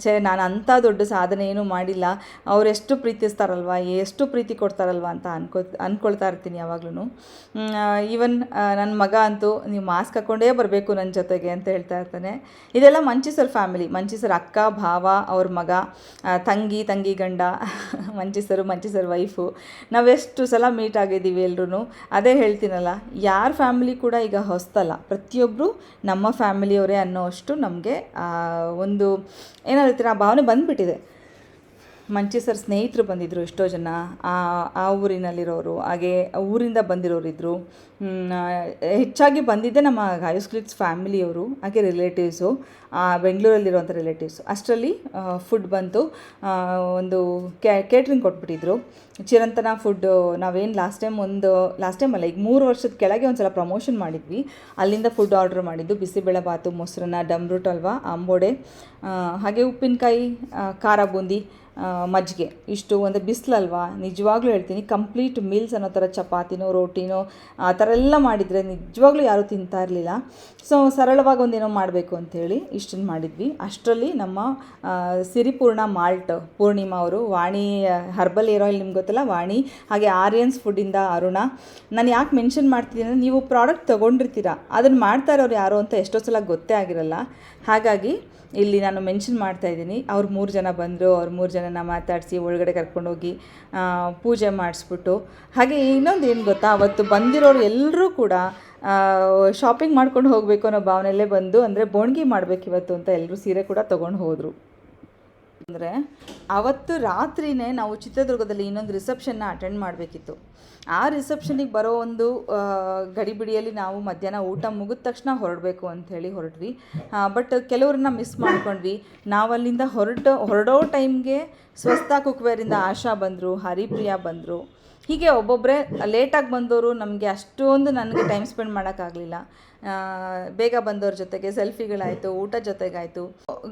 Speaker 1: ಛೇ, ನಾನು ಅಂಥ ದೊಡ್ಡ ಸಾಧನೆ ಏನೂ ಮಾಡಿಲ್ಲ. ಅವ್ರು ಎಷ್ಟು ಪ್ರೀತಿಸ್ತಾರಲ್ವ, ಎಷ್ಟು ಪ್ರೀತಿ ಕೊಡ್ತಾರಲ್ವ ಅಂತ ಅನ್ಕೋ ಅಂದ್ಕೊಳ್ತಾ ಇರ್ತೀನಿ ಯಾವಾಗ್ಲೂ ಈವನ್ ನನ್ನ ಮಗ ಅಂತೂ ನೀವು ಮಾಸ್ಕ್ ಹಾಕ್ಕೊಂಡೇ ಬರಬೇಕು ನನ್ನ ಜೊತೆಗೆ ಅಂತ ಹೇಳ್ತಾ ಇರ್ತಾನೆ. ಇದೆಲ್ಲ ಮಂಚಿಸರ್ ಫ್ಯಾಮಿಲಿ ಮಂಚಿಸರ್ ಅಕ್ಕ, ಭಾವ, ಅವ್ರ ಮಗ ತಂಗಿ ತಂಗಿ ಗಂಡ, ಮಂಚಿಸರು ಮಂಚಿಸರು ವೈಫು. ನಾವೆಷ್ಟು ಸಲ ಮೀಟ್ ಆಗಿದ್ದೀವಿ ಎಲ್ಲರೂ ಅದೇ ಹೇಳ್ತೀನಲ್ಲ, ಯಾರ ಫ್ಯಾಮಿಲಿ ಕೂಡ ಈಗ ಹೊಸ್ತಲ್ಲ. ಪ್ರತಿಯೊಬ್ಬರು ನಮ್ಮ ಫ್ಯಾಮಿಲಿಯವರೇ ಅನ್ನೋ ಅಷ್ಟು ನಮಗೆ ಒಂದು ಏನು ಆ ಭಾವನೆ ಬಂದುಬಿಟ್ಟಿದೆ. ಮಂಚಿ ಸರ್ ಸ್ನೇಹಿತರು ಬಂದಿದ್ದರು ಎಷ್ಟೋ ಜನ. ಆ ಆ ಊರಿನಲ್ಲಿರೋರು, ಹಾಗೆ ಊರಿಂದ ಬಂದಿರೋರು ಇದ್ದರು ಹೆಚ್ಚಾಗಿ ಬಂದಿದ್ದೆ ನಮ್ಮ ಗಾಯೋಸ್ಕ್ಲಿಟ್ಸ್ ಫ್ಯಾಮಿಲಿಯವರು ಹಾಗೆ ರಿಲೇಟಿವ್ಸು ಬೆಂಗಳೂರಲ್ಲಿರುವಂಥ ರಿಲೇಟಿವ್ಸು ಅಷ್ಟರಲ್ಲಿ ಫುಡ್ ಬಂತು. ಒಂದು ಕೇಟ್ರಿಂಗ್ ಕೊಟ್ಬಿಟ್ಟಿದ್ರು. ಚಿರಂತನ ಫುಡ್ಡು ನಾವೇನು ಲಾಸ್ಟ್ ಟೈಮ್ ಒಂದು ಲಾಸ್ಟ್ ಟೈಮ್ ಅಲ್ಲ, ಈಗ ಮೂರು ವರ್ಷದ ಕೆಳಗೆ ಒಂದು ಸಲ ಪ್ರಮೋಷನ್ ಮಾಡಿದ್ವಿ. ಅಲ್ಲಿಂದ ಫುಡ್ ಆರ್ಡ್ರ್ ಮಾಡಿದ್ದು ಬಿಸಿಬೇಳೆ ಬಾತು ಮೊಸರನ್ನ ಡಮ್ರೂಟ್ ಅಲ್ವಾ ಅಂಬೋಡೆ ಹಾಗೆ ಉಪ್ಪಿನಕಾಯಿ ಖಾರ ಬೂಂದಿ ಮಜ್ಜಿಗೆ. ಇಷ್ಟು ಒಂದು ಬಿಸಿಲಲ್ವಾ? ನಿಜವಾಗ್ಲೂ ಹೇಳ್ತೀನಿ ಕಂಪ್ಲೀಟ್ ಮೀಲ್ಸ್ ಅನ್ನೋ ಥರ ಚಪಾತಿನೋ, ರೋಟಿನೋ, ಆ ಥರ ಎಲ್ಲ ಮಾಡಿದರೆ ನಿಜವಾಗ್ಲೂ ಯಾರೂ ತಿಂತಾ ಇರಲಿಲ್ಲ. ಸೊ ಸರಳವಾಗಿ ಒಂದೇನೋ ಮಾಡಬೇಕು ಅಂಥೇಳಿ ಇಷ್ಟನ್ನು ಮಾಡಿದ್ವಿ. ಅಷ್ಟರಲ್ಲಿ ನಮ್ಮ ಸಿರಿಪೂರ್ಣ ಮಾಲ್ಟ್, ಪೂರ್ಣಿಮಾ ಅವರು, ವಾಣಿ ಹರ್ಬಲ್ ಏರ್ ಆಯಿಲ್ ನಿಮ್ಗೆ ಗೊತ್ತಲ್ಲ, ವಾಣಿ, ಹಾಗೆ ಆರ್ಯನ್ಸ್ ಫುಡ್ಡಿಂದ ಅರುಣ. ನಾನು ಯಾಕೆ ಮೆನ್ಷನ್ ಮಾಡ್ತಿದ್ದೀನಿ ಅಂದರೆ, ನೀವು ಪ್ರಾಡಕ್ಟ್ ತೊಗೊಂಡಿರ್ತೀರ. ಅದನ್ನು ಮಾಡ್ತಾ ಇರೋರು ಯಾರು ಅಂತ ಎಷ್ಟೋ ಸಲ ಗೊತ್ತೇ ಆಗಿರಲ್ಲ. ಹಾಗಾಗಿ ಇಲ್ಲಿ ನಾನು ಮೆನ್ಷನ್ ಮಾಡ್ತಾ ಇದ್ದೀನಿ. ಅವ್ರು ಮೂರು ಜನ ಬಂದರು, ಅವ್ರು ಮೂರು ಜನನ ಮಾತಾಡಿಸಿ ಒಳಗಡೆ ಕರ್ಕೊಂಡೋಗಿ ಪೂಜೆ ಮಾಡಿಸ್ಬಿಟ್ಟು. ಹಾಗೆ ಇನ್ನೊಂದು ಏನು ಗೊತ್ತಾ, ಅವತ್ತು ಬಂದಿರೋರು ಎಲ್ಲರೂ ಕೂಡ ಶಾಪಿಂಗ್ ಮಾಡ್ಕೊಂಡು ಹೋಗಬೇಕು ಅನ್ನೋ ಭಾವನೆಯಲ್ಲೇ ಬಂದು, ಅಂದರೆ ಬೋಣ್ಗಿ ಮಾಡಬೇಕಿವತ್ತು ಅಂತ ಎಲ್ಲರೂ ಸೀರೆ ಕೂಡ ತೊಗೊಂಡು ಹೋದರು. ಅಂದರೆ ಅವತ್ತು ರಾತ್ರಿನೇ ನಾವು ಚಿತ್ರದುರ್ಗದಲ್ಲಿ ಇನ್ನೊಂದು ರಿಸೆಪ್ಷನ್ನ ಅಟೆಂಡ್ ಮಾಡಬೇಕಿತ್ತು. ಆ ರಿಸೆಪ್ಷನಿಗೆ ಬರೋ ಒಂದು ಗಡಿಬಿಡಿಯಲ್ಲಿ ನಾವು ಮಧ್ಯಾಹ್ನ ಊಟ ಮುಗಿದ ತಕ್ಷಣ ಹೊರಡಬೇಕು ಅಂಥೇಳಿ ಹೊರಟ್ವಿ. ಬಟ್ ಕೆಲವ್ರನ್ನ ಮಿಸ್ ಮಾಡ್ಕೊಂಡ್ವಿ. ನಾವು ಅಲ್ಲಿಂದ ಹೊರಟು, ಹೊರಡೋ ಟೈಮ್ಗೆ ಸ್ವಸ್ಥ ಕುಕ್ವೇರಿಂದ ಆಶಾ ಬಂದರು, ಹರಿಪ್ರಿಯಾ ಬಂದರು. ಹೀಗೆ ಒಬ್ಬೊಬ್ಬರೇ ಲೇಟಾಗಿ ಬಂದವರು ನಮಗೆ ಅಷ್ಟೊಂದು ನನಗೆ ಟೈಮ್ ಸ್ಪೆಂಡ್ ಮಾಡೋಕ್ಕಾಗಲಿಲ್ಲ ಬೇಗ ಬಂದವ್ರ ಜೊತೆಗೆ ಸೆಲ್ಫಿಗಳಾಯಿತು, ಊಟ ಜೊತೆಗಾಯಿತು.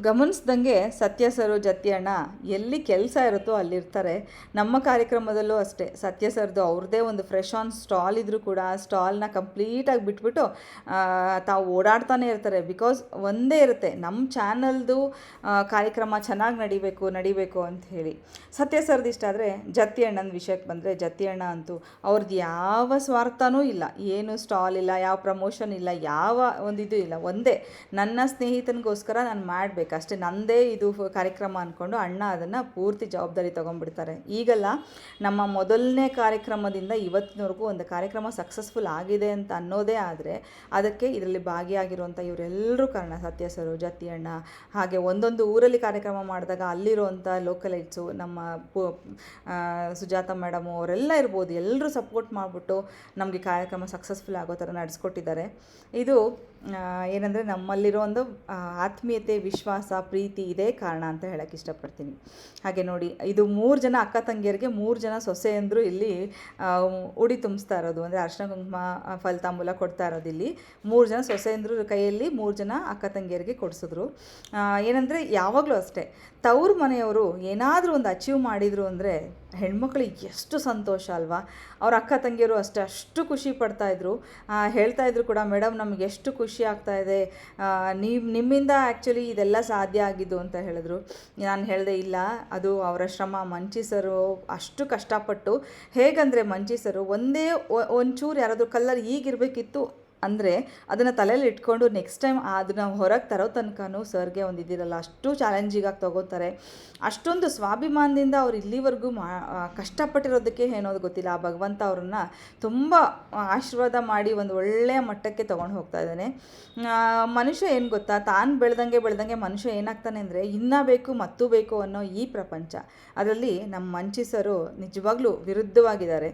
Speaker 1: ಗಮನಿಸ್ದಂಗೆ ಸತ್ಯ ಸರ್ ಜತ್ತಿ ಅಣ್ಣ ಎಲ್ಲಿ ಕೆಲಸ ಇರುತ್ತೋ ಅಲ್ಲಿರ್ತಾರೆ. ನಮ್ಮ ಕಾರ್ಯಕ್ರಮದಲ್ಲೂ ಅಷ್ಟೇ. ಸತ್ಯ ಸರ್ದು ಅವ್ರದ್ದೇ ಒಂದು ಫ್ರೆಶ್ ಆನ್ ಸ್ಟಾಲ್ ಇದ್ದರೂ ಕೂಡ ಸ್ಟಾಲ್ನ ಕಂಪ್ಲೀಟಾಗಿ ಬಿಟ್ಬಿಟ್ಟು ತಾವು ಓಡಾಡ್ತಾನೆ ಇರ್ತಾರೆ. ಬಿಕಾಸ್ ಒಂದೇ ಇರುತ್ತೆ ನಮ್ಮ ಚಾನಲ್ದು ಕಾರ್ಯಕ್ರಮ ಚೆನ್ನಾಗಿ ನಡಿಬೇಕು ನಡಿಬೇಕು ಅಂತ ಹೇಳಿ. ಸತ್ಯ ಸರ್ದು ಇಷ್ಟ ಆದರೆ ಜತ್ಯಣ್ಣನ ವಿಷಯಕ್ಕೆ ಬಂದರೆ ಜತ್ಯಣ್ಣ ಅಂತೂ ಅವ್ರದ್ದು ಯಾವ ಸ್ವಾರ್ಥನೂ ಇಲ್ಲ. ಏನು ಸ್ಟಾಲ್ ಇಲ್ಲ, ಯಾವ ಪ್ರಮೋಷನ್ ಇಲ್ಲ ಯಾವ ಒಂದು ಇದು ಇಲ್ಲ, ಒಂದೇ. ನನ್ನ ಸ್ನೇಹಿತನಿಗೋಸ್ಕರ ನಾನು ಮಾಡಬೇಕು. ಅಷ್ಟೇ ನನ್ನದೇ ಇದು ಕಾರ್ಯಕ್ರಮ ಅಂದ್ಕೊಂಡು ಅಣ್ಣ ಅದನ್ನು ಪೂರ್ತಿ ಜವಾಬ್ದಾರಿ ತೊಗೊಂಡ್ಬಿಡ್ತಾರೆ. ಈಗಲ್ಲ, ನಮ್ಮ ಮೊದಲನೇ ಕಾರ್ಯಕ್ರಮದಿಂದ ಇವತ್ತಿನವರೆಗೂ ಒಂದು ಕಾರ್ಯಕ್ರಮ ಸಕ್ಸಸ್ಫುಲ್ ಆಗಿದೆ ಅಂತ ಅನ್ನೋದೇ ಆದರೆ, ಅದಕ್ಕೆ ಇದರಲ್ಲಿ ಭಾಗಿಯಾಗಿರುವಂಥ ಇವರೆಲ್ಲರೂ ಕಾರಣ ಸತ್ಯ ಜತ್ತಿ ಅಣ್ಣ, ಹಾಗೆ ಒಂದೊಂದು ಊರಲ್ಲಿ ಕಾರ್ಯಕ್ರಮ ಮಾಡಿದಾಗ ಅಲ್ಲಿರುವಂಥ ಲೋಕಲೈಟ್ಸು, ನಮ್ಮ ಸುಜಾತ ಮೇಡಮು ಅವರೆಲ್ಲ ಇರ್ಬೋದು. ಎಲ್ಲರೂ ಸಪೋರ್ಟ್ ಮಾಡಿಬಿಟ್ಟು ನಮಗೆ ಕಾರ್ಯಕ್ರಮ ಸಕ್ಸಸ್ಫುಲ್ ಆಗೋ ಥರ ನಡೆಸ್ಕೊಟ್ಟಿದ್ದಾರೆ. ಇದು ಏನಂದರೆ ನಮ್ಮಲ್ಲಿರೋ ಒಂದು ಆತ್ಮೀಯತೆ, ವಿಶ್ವಾಸ, ಪ್ರೀತಿ ಇದೇ ಕಾರಣ ಅಂತ ಹೇಳಕ್ಕೆ ಇಷ್ಟಪಡ್ತೀನಿ. ಹಾಗೆ ನೋಡಿ, ಇದು ಮೂರು ಜನ ಅಕ್ಕ ತಂಗಿಯರಿಗೆ ಮೂರು ಜನ ಸೊಸೆಯಂದರು ಇಲ್ಲಿ ಉಡಿ ತುಂಬಿಸ್ತಾ ಇರೋದು. ಅಂದರೆ ಅರ್ಶಿನ ಕುಂಕುಮ ಫಲಿತಾಂಬೂಲ ಕೊಡ್ತಾ ಇರೋದು ಇಲ್ಲಿ. ಮೂರು ಜನ ಸೊಸೆಯಂದರು ಕೈಯಲ್ಲಿ ಮೂರು ಜನ ಅಕ್ಕ ತಂಗಿಯರಿಗೆ ಕೊಡಿಸಿದ್ರು. ಏನಂದರೆ ಯಾವಾಗಲೂ ಅಷ್ಟೇ, ತವ್ರ ಮನೆಯವರು ಏನಾದರೂ ಒಂದು ಅಚೀವ್ ಮಾಡಿದರು ಅಂದರೆ ಹೆಣ್ಮಕ್ಳಿಗೆ ಎಷ್ಟು ಸಂತೋಷ ಅಲ್ವಾ? ಅವ್ರ ಅಕ್ಕ ತಂಗಿಯರು ಅಷ್ಟೇ ಅಷ್ಟು ಖುಷಿ ಪಡ್ತಾಯಿದ್ರು ಹೇಳ್ತಾ ಇದ್ರು ಕೂಡ ಮೇಡಮ್ ನಮಗೆ ಎಷ್ಟು ಖುಷಿ ಆಗ್ತಾ ಇದೆ. ನೀವು, ನಿಮ್ಮಿಂದ ಆ್ಯಕ್ಚುಲಿ ಇದೆಲ್ಲ ಸಾಧ್ಯ ಆಗಿದ್ದು ಅಂತ ಹೇಳಿದ್ರು. ನಾನು ಹೇಳಿದೆ ಇಲ್ಲ, ಅದು ಅವರ ಶ್ರಮ. ಮಂಚಿಸರು ಅಷ್ಟು ಕಷ್ಟಪಟ್ಟು, ಹೇಗಂದರೆ ಮಂಚಿಸರು ಒಂದೇ ಒಂಚೂರು ಯಾರಾದರೂ ಕಲ್ಲರ್ ಈಗಿರಬೇಕಿತ್ತು ಅಂದರೆ ಅದನ್ನು ತಲೆಯಲ್ಲಿ ಇಟ್ಕೊಂಡು ನೆಕ್ಸ್ಟ್ ಟೈಮ್ ಅದನ್ನು ಹೊರಗೆ ತರೋ ತನಕನೂ ಸರ್ಗೆ ಒಂದು ಇದಿರಲ್ಲ. ಅಷ್ಟು ಚಾಲೆಂಜಿಗಾಗಿ ತಗೋತಾರೆ. ಅಷ್ಟೊಂದು ಸ್ವಾಭಿಮಾನದಿಂದ ಅವ್ರು ಇಲ್ಲಿವರೆಗೂ ಮಾ ಕಷ್ಟಪಟ್ಟಿರೋದಕ್ಕೆ ಏನೋದು ಗೊತ್ತಿಲ್ಲ. ಆ ಭಗವಂತ ಅವ್ರನ್ನ ತುಂಬ ಆಶೀರ್ವಾದ ಮಾಡಿ ಒಂದು ಒಳ್ಳೆಯ ಮಟ್ಟಕ್ಕೆ ತೊಗೊಂಡು ಹೋಗ್ತಾ ಇದ್ದಾನೆ. ಮನುಷ್ಯ ಏನು ಗೊತ್ತಾ? ತಾನು ಬೆಳೆದಂಗೆ ಬೆಳೆದಂಗೆ ಮನುಷ್ಯ ಏನಾಗ್ತಾನೆ ಅಂದರೆ ಇನ್ನೂ ಬೇಕು ಮತ್ತೂ ಬೇಕು ಅನ್ನೋ ಈ ಪ್ರಪಂಚ. ಅದರಲ್ಲಿ ನಮ್ಮ ಮಂಚಿಸರು ನಿಜವಾಗ್ಲೂ ವಿರುದ್ಧವಾಗಿದ್ದಾರೆ.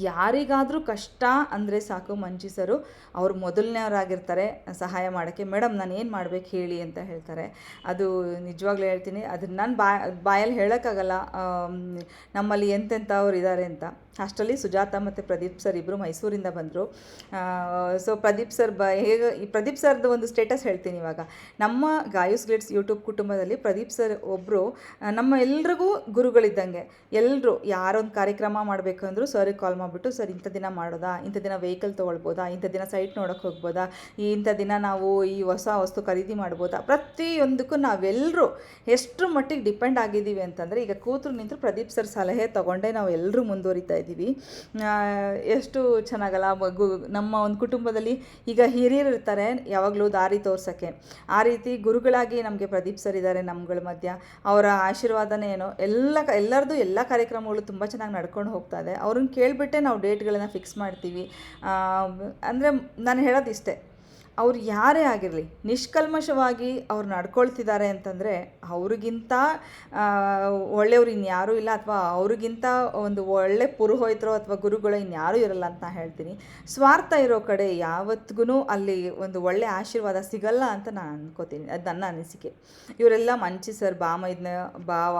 Speaker 1: ಯಾರಿಗಾದರೂ ಕಷ್ಟ ಅಂದರೆ ಸಾಕು ಮಂಚಿಸರು ಅವರು ಮೊದಲನೇವರಾಗಿರ್ತಾರೆ, ಸಹಾಯ ಮಾಡೋಕ್ಕೆ. ಮೇಡಮ್ ನಾನು ಏನು ಮಾಡ್ಬೇಕು ಹೇಳಿ ಅಂತ ಹೇಳ್ತಾರೆ. ಅದು ನಿಜವಾಗ್ಲೂ ಹೇಳ್ತೀನಿ. ಅದನ್ನು ನಾನು ಬಾ, ಬಾಯಲ್ಲಿ ಹೇಳೋಕ್ಕಾಗಲ್ಲ. ನಮ್ಮಲ್ಲಿ ಎಂತೆಂಥವ್ರು ಇದ್ದಾರೆ ಅಂತ. ಅಷ್ಟರಲ್ಲಿ ಸುಜಾತ ಮತ್ತು ಪ್ರದೀಪ್ ಸರ್ ಇಬ್ಬರು ಮೈಸೂರಿಂದ ಬಂದರು. ಸೊ ಪ್ರದೀಪ್ ಸರ್ ಬ, ಹೇಗೆ, ಈ ಪ್ರದೀಪ್ ಸರ್ದು ಒಂದು ಸ್ಟೇಟಸ್ ಹೇಳ್ತೀನಿ ಇವಾಗ. ನಮ್ಮ ಗಾಯುಸ್ ಗ್ಲಿಟ್ಸ್ ಯೂಟ್ಯೂಬ್ ಕುಟುಂಬದಲ್ಲಿ ಪ್ರದೀಪ್ ಸರ್ ಒಬ್ಬರು ನಮ್ಮ ಎಲ್ರಿಗೂ ಗುರುಗಳಿದ್ದಂಗೆ. ಎಲ್ಲರೂ ಯಾರೊಂದು ಕಾರ್ಯಕ್ರಮ ಮಾಡಬೇಕು ಅಂದರೂ ಕಾಲ್ ಮಾಡಿಬಿಟ್ಟು, ಸರ್, ಇಂಥ ದಿನ ಮಾಡೋದಾ? ಇಂಥ ದಿನ ವೆಹಿಕಲ್ ತೊಗೊಳ್ಬೋದಾ? ಇಂಥ ದಿನ ಸೈಟ್ ನೋಡೋಕ್ಕೆ ಹೋಗ್ಬೋದಾ? ಈ ಇಂಥ ದಿನ ನಾವು ಈ ಹೊಸ ವಸ್ತು ಖರೀದಿ ಮಾಡ್ಬೋದಾ? ಪ್ರತಿಯೊಂದಕ್ಕೂ ನಾವೆಲ್ಲರೂ ಎಷ್ಟರ ಮಟ್ಟಿಗೆ ಡಿಪೆಂಡ್ ಆಗಿದ್ದೀವಿ ಅಂತಂದರೆ, ಈಗ ಕೂತರು ನಿಂತು ಪ್ರದೀಪ್ ಸರ್ ಸಲಹೆ ತೊಗೊಂಡೇ ನಾವು ಎಲ್ಲರೂ ಮುಂದುವರಿತಾ ಇದ್ದೀವಿ. ಎಷ್ಟು ಚೆನ್ನಾಗಲ್ಲ ಮಗು ನಮ್ಮ ಒಂದು ಕುಟುಂಬದಲ್ಲಿ ಈಗ ಹಿರಿಯರು ಇರ್ತಾರೆ, ಯಾವಾಗಲೂ ದಾರಿ ತೋರ್ಸೋಕ್ಕೆ. ಆ ರೀತಿ ಗುರುಗಳಾಗಿ ನಮಗೆ ಪ್ರದೀಪ್ ಸರ್ ಇದ್ದಾರೆ ನಮ್ಗಳ ಮಧ್ಯ. ಅವರ ಆಶೀರ್ವಾದನೇ ಏನೋ, ಎಲ್ಲ ಕ- ಎಲ್ಲರದು ಎಲ್ಲ ಕಾರ್ಯಕ್ರಮಗಳು ತುಂಬ ಚೆನ್ನಾಗಿ ನಡ್ಕೊಂಡು ಹೋಗ್ತಾ ಇದೆ. ಅವ್ರನ್ನ ಕೇಳಿಬಿಟ್ಟೆ ನಾವು ಡೇಟ್ಗಳನ್ನು ಫಿಕ್ಸ್ ಮಾಡ್ತೀವಿ. ಅಂದರೆ ನಾನು ಹೇಳೋದು ಇಷ್ಟೇ ಅವ್ರು ಯಾರೇ ಆಗಿರಲಿ, ನಿಷ್ಕಲ್ಮಶವಾಗಿ ಅವ್ರು ನಡ್ಕೊಳ್ತಿದ್ದಾರೆ ಅಂತಂದರೆ ಅವ್ರಿಗಿಂತ ಒಳ್ಳೆಯವ್ರು ಇನ್ಯಾರೂ ಇಲ್ಲ ಅಥವಾ ಅವ್ರಿಗಿಂತ ಒಂದು ಒಳ್ಳೆ ಪುರೋಹಿತರು ಅಥವಾ ಗುರುಗಳು ಇನ್ಯಾರೂ ಇರಲ್ಲ ಅಂತ ಹೇಳ್ತೀನಿ. ಸ್ವಾರ್ಥ ಇರೋ ಕಡೆ ಯಾವತ್ತಿಗೂ ಅಲ್ಲಿ ಒಂದು ಒಳ್ಳೆ ಆಶೀರ್ವಾದ ಸಿಗಲ್ಲ ಅಂತ ನಾನು ಅನ್ಕೋತೀನಿ. ಅದು ನನ್ನ ಅನಿಸಿಕೆ. ಇವರೆಲ್ಲ ಮಂಚಿ ಸರ್ ಬಾಮೈದ್ನ ಭಾವ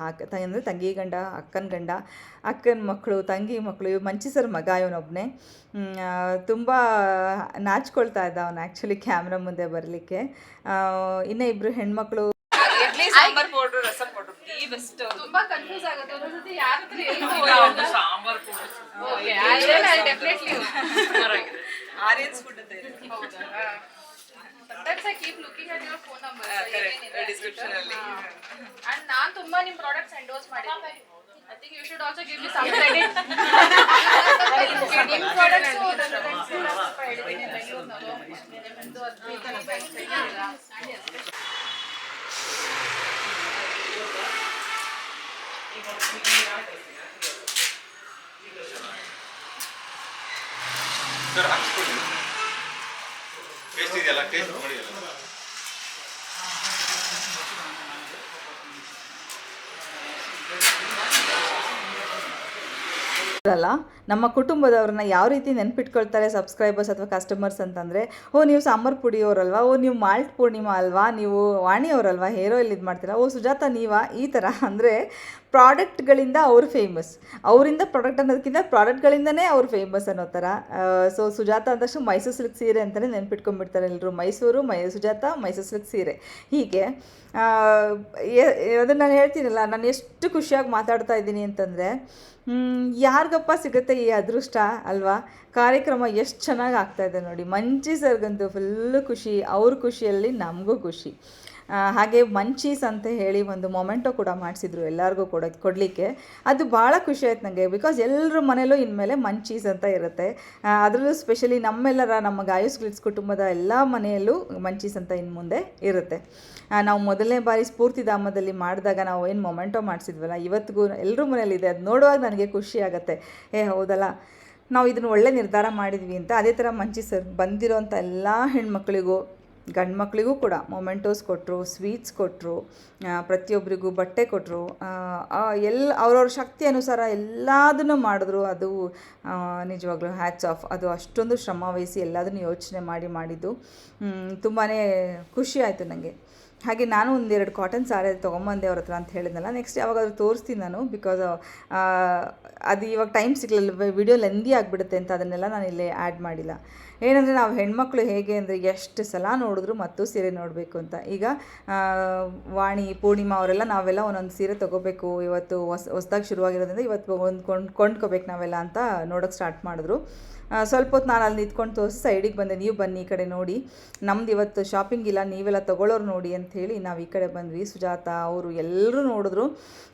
Speaker 1: ಹಾಕ ಅಂದರೆ ತಂಗಿ ಗಂಡ, ಅಕ್ಕನ ಗಂಡ, ಅಕ್ಕನ ಮಕ್ಕಳು ತಂಗಿ ಮಕ್ಕಳು ಮಂಚಿ ಸರ್ ಮಗ ಇವನೊಬ್ಬನೇ ತುಂಬ ನಾಚ್ಕೊಳ್ತಾ ಇದ್ದ ಅವನು ಆ್ಯಕ್ಚುಲಿ ಕ್ಯಾಮ್ರಾ ಮುಂದೆ ಬರಲಿಕ್ಕೆ. ಇನ್ನು ಇಬ್ಬರು ಹೆಣ್ಮಕ್ಳು
Speaker 5: idli sambar powder rasam powder. The best
Speaker 4: ತುಂಬಾ ಕನ್ಫ್ಯೂಸ್ ಆಗುತ್ತೆ. ಒಂದೊಂದ್ಸತಿ ಯಾರ ಹತ್ರ ಎಲ್ಲಿ
Speaker 5: ಸಾಂಬಾರ್. ಆರಿಯನ್ಸ್ ಫುಡ್ ಅಂತ ಇದೆ.
Speaker 4: Sometimes I keep looking at your phone number.
Speaker 5: ಹಾ, correct. Description ಅಲ್ಲಿ.
Speaker 4: And ನಾನು ತುಂಬಾ ನಿಮ್ಮ ಪ್ರಾಡಕ್ಟ್ಸ್ ಎಂಡೋಸ್ ಮಾಡಿದ್ದೀನಿ. ಹೇಳಿದ್ದೀನಿ ಬೆಂಗಳೂರಿನವರು ನಿಮ್ದು ಅದು
Speaker 6: ಸರ್ ಹಾಕ್ಸ್ಕೊಳ್ಳಿ ಟೇಸ್ಟ್ ಇದೆಯಲ್ಲ ಟೇಸ್ಟ್ ನೋಡಿ ಅಲ್ಲ
Speaker 1: ನಮ್ಮ ಕುಟುಂಬದವ್ರನ್ನ ಯಾವ ರೀತಿ ನೆನ್ಪಿಟ್ಕೊಳ್ತಾರೆ ಸಬ್ಸ್ಕ್ರೈಬರ್ಸ್ ಅಥವಾ ಕಸ್ಟಮರ್ಸ್ ಅಂತಂದರೆ, ಓ, ನೀವು ಸಾಂಬಾರ್ ಪುಡಿಯವರಲ್ವಾ ಓ, ನೀವು ಮಾಲ್ಟ್ ಪೂರ್ಣಿಮಾ ಅಲ್ವಾ? ನೀವು ವಾಣಿಯವರಲ್ವಾ ಹೇರೋ ಇಲ್ಲಿ ಇದು ಮಾಡ್ತೀರಾ? ಓ, ಸುಜಾತ, ನೀವಾ? ಈ ಥರ ಅಂದರೆ ಪ್ರಾಡಕ್ಟ್ಗಳಿಂದ ಅವರು ಫೇಮಸ್ ಅವರಿಂದ ಪ್ರಾಡಕ್ಟ್ ಅನ್ನೋದಕ್ಕಿಂತ ಪ್ರಾಡಕ್ಟ್ಗಳಿಂದನೇ ಅವರು ಫೇಮಸ್ ಅನ್ನೋ ಥರ. ಸೊ ಸುಜಾತ ಅಂದಷ್ಟು ಮೈಸೂರು ಸಿಲ್ಕ್ ಸೀರೆ ಅಂತಲೇ ನೆನ್ಪಿಟ್ಕೊಂಡ್ಬಿಡ್ತಾರೆ ಎಲ್ಲರೂ ಮೈಸೂರು, ಮೈ, ಸುಜಾತ, ಮೈಸೂರು ಸಿಲ್ಕ್ ಸೀರೆ. ಹೀಗೆ ಅದನ್ನು ನಾನು ಹೇಳ್ತೀನಲ್ಲ, ನಾನು ಎಷ್ಟು ಖುಷಿಯಾಗಿ ಮಾತಾಡ್ತಾ ಇದ್ದೀನಿ ಅಂತಂದರೆ ಯಾರಿಗಪ್ಪ ಸಿಗುತ್ತೆ ಈ ಅದೃಷ್ಟ ಅಲ್ವಾ? ಕಾರ್ಯಕ್ರಮ ಎಷ್ಟು ಚೆನ್ನಾಗಿ ಆಗ್ತಾಯಿದೆ ನೋಡಿ. ಮಂಚಿ ಸರ್ಗಂತೂ ಫುಲ್ಲು ಖುಷಿ, ಅವ್ರ ಖುಷಿಯಲ್ಲಿ ನಮಗೂ ಖುಷಿ. ಹಾಗೆ ಮಂಚೀಸ್ ಅಂತ ಹೇಳಿ ಒಂದು ಮೊಮೆಂಟೋ ಕೂಡ ಮಾಡಿಸಿದ್ರು ಎಲ್ಲರಿಗೂ ಕೊಡ, ಕೊಡಲಿಕ್ಕೆ. ಅದು ಭಾಳ ಖುಷಿ ಆಯ್ತು ನನಗೆ ಬಿಕಾಸ್ ಎಲ್ಲರ ಮನೇಲೂ ಇನ್ಮೇಲೆ ಮಂಚೀಸ್ ಅಂತ ಇರುತ್ತೆ. ಅದರಲ್ಲೂ ಸ್ಪೆಷಲಿ ನಮ್ಮೆಲ್ಲರ, ನಮ್ಮ ಗಾಯಸ್ ಗ್ಲಿಟ್ಸ್ ಕುಟುಂಬದ ಎಲ್ಲ ಮನೆಯಲ್ಲೂ ಮಂಚೀಸ್ ಅಂತ ಇನ್ನು ಮುಂದೆ ಇರುತ್ತೆ. ನಾವು ಮೊದಲನೇ ಬಾರಿ ಸ್ಫೂರ್ತಿಧಾಮದಲ್ಲಿ ಮಾಡಿದಾಗ ನಾವು ಏನು ಮೊಮೆಂಟೋ ಮಾಡಿಸಿದ್ವಲ್ಲ, ಇವತ್ತಿಗೂ ಎಲ್ಲರ ಮನೇಲಿದೆ ಅದು ನೋಡುವಾಗ ನನಗೆ ಖುಷಿ ಆಗುತ್ತೆ. ಏ, ಹೌದಲ್ಲ, ನಾವು ಇದನ್ನು ಒಳ್ಳೆ ನಿರ್ಧಾರ ಮಾಡಿದ್ವಿ ಅಂತ, ಅದೇ ಥರ ಮಂಚಿ ಸರ್ ಬಂದಿರೋಂಥ ಎಲ್ಲ ಹೆಣ್ಮಕ್ಳಿಗೂ ಗಂಡು ಮಕ್ಕಳಿಗೂ ಕೂಡ ಮೊಮೆಂಟೋಸ್ ಕೊಟ್ಟರು, ಸ್ವೀಟ್ಸ್ ಕೊಟ್ಟರು ಪ್ರತಿಯೊಬ್ಬರಿಗೂ ಬಟ್ಟೆ ಕೊಟ್ಟರು. ಎಲ್ಲ ಅವ್ರವ್ರ ಶಕ್ತಿ ಅನುಸಾರ ಎಲ್ಲದನ್ನು ಮಾಡಿದ್ರು. ಅದು ನಿಜವಾಗ್ಲೂ ಹ್ಯಾಟ್ಸ್ ಆಫ್ ಅದು ಅಷ್ಟೊಂದು ಶ್ರಮ ವಹಿಸಿ ಎಲ್ಲದನ್ನು ಯೋಚನೆ ಮಾಡಿ ಮಾಡಿದ್ದು. ತುಂಬಾ ಖುಷಿ ಆಯಿತು ನನಗೆ ಹಾಗೆ ನಾನು ಒಂದೆರಡು ಕಾಟನ್ ಸಾರಿ ತೊಗೊಂಬಂದೆ ಅವ್ರ ಹತ್ರ ಅಂತ ಹೇಳಿದ್ನಲ್ಲ ನೆಕ್ಸ್ಟ್ ಯಾವಾಗಾದ್ರೂ ತೋರಿಸ್ತೀನಿ ನಾನು ಬಿಕಾಸ್ ಅದು ಇವಾಗ ಟೈಮ್ ಸಿಗಲಿಲ್ಲ ವಿಡಿಯೋ ಲೆಂದಿ ಆಗಿಬಿಡುತ್ತೆ ಅಂತ ಅದನ್ನೆಲ್ಲ ನಾನು ಇಲ್ಲಿ ಆ್ಯಡ್ ಮಾಡಿಲ್ಲ. ಏನಂದರೆ ನಾವು ಹೆಣ್ಮಕ್ಳು ಹೇಗೆ ಅಂದರೆ ಎಷ್ಟು ಸಲ ನೋಡಿದ್ರು ಮತ್ತು ಸೀರೆ ನೋಡಬೇಕು ಅಂತ. ಈಗ ವಾಣಿ ಪೂರ್ಣಿಮಾ ಅವರೆಲ್ಲ ನಾವೆಲ್ಲ ಒಂದೊಂದು ಸೀರೆ ತೊಗೋಬೇಕು ಇವತ್ತು ಹೊಸ ಹೊಸ್ದಾಗಿ ಶುರುವಾಗಿರೋದ್ರಿಂದ ಇವತ್ತು ಒಂದು ಕೊಂಡು ಕೊಂಡ್ಕೋಬೇಕು ನಾವೆಲ್ಲ ಅಂತ ನೋಡೋಕ್ಕೆ ಸ್ಟಾರ್ಟ್ ಮಾಡಿದ್ರು. ಸ್ವಲ್ಪ ಹೊತ್ತು ನಾನು ಅಲ್ಲಿ ನಿಂತ್ಕೊಂಡು ತೋರಿಸಿ ಸೈಡಿಗೆ ಬಂದೆ ನೀವು ಬನ್ನಿ ಈ ಕಡೆ ನೋಡಿ ನಮ್ದು ಇವತ್ತು ಶಾಪಿಂಗ್ ಇಲ್ಲ ನೀವೆಲ್ಲ ತೊಗೊಳೋರು ನೋಡಿ ಅಂತ ಹೇಳಿ ನಾವು ಈ ಕಡೆ ಬಂದ್ವಿ. ಸುಜಾತ ಅವರು ಎಲ್ಲರೂ ನೋಡಿದ್ರು.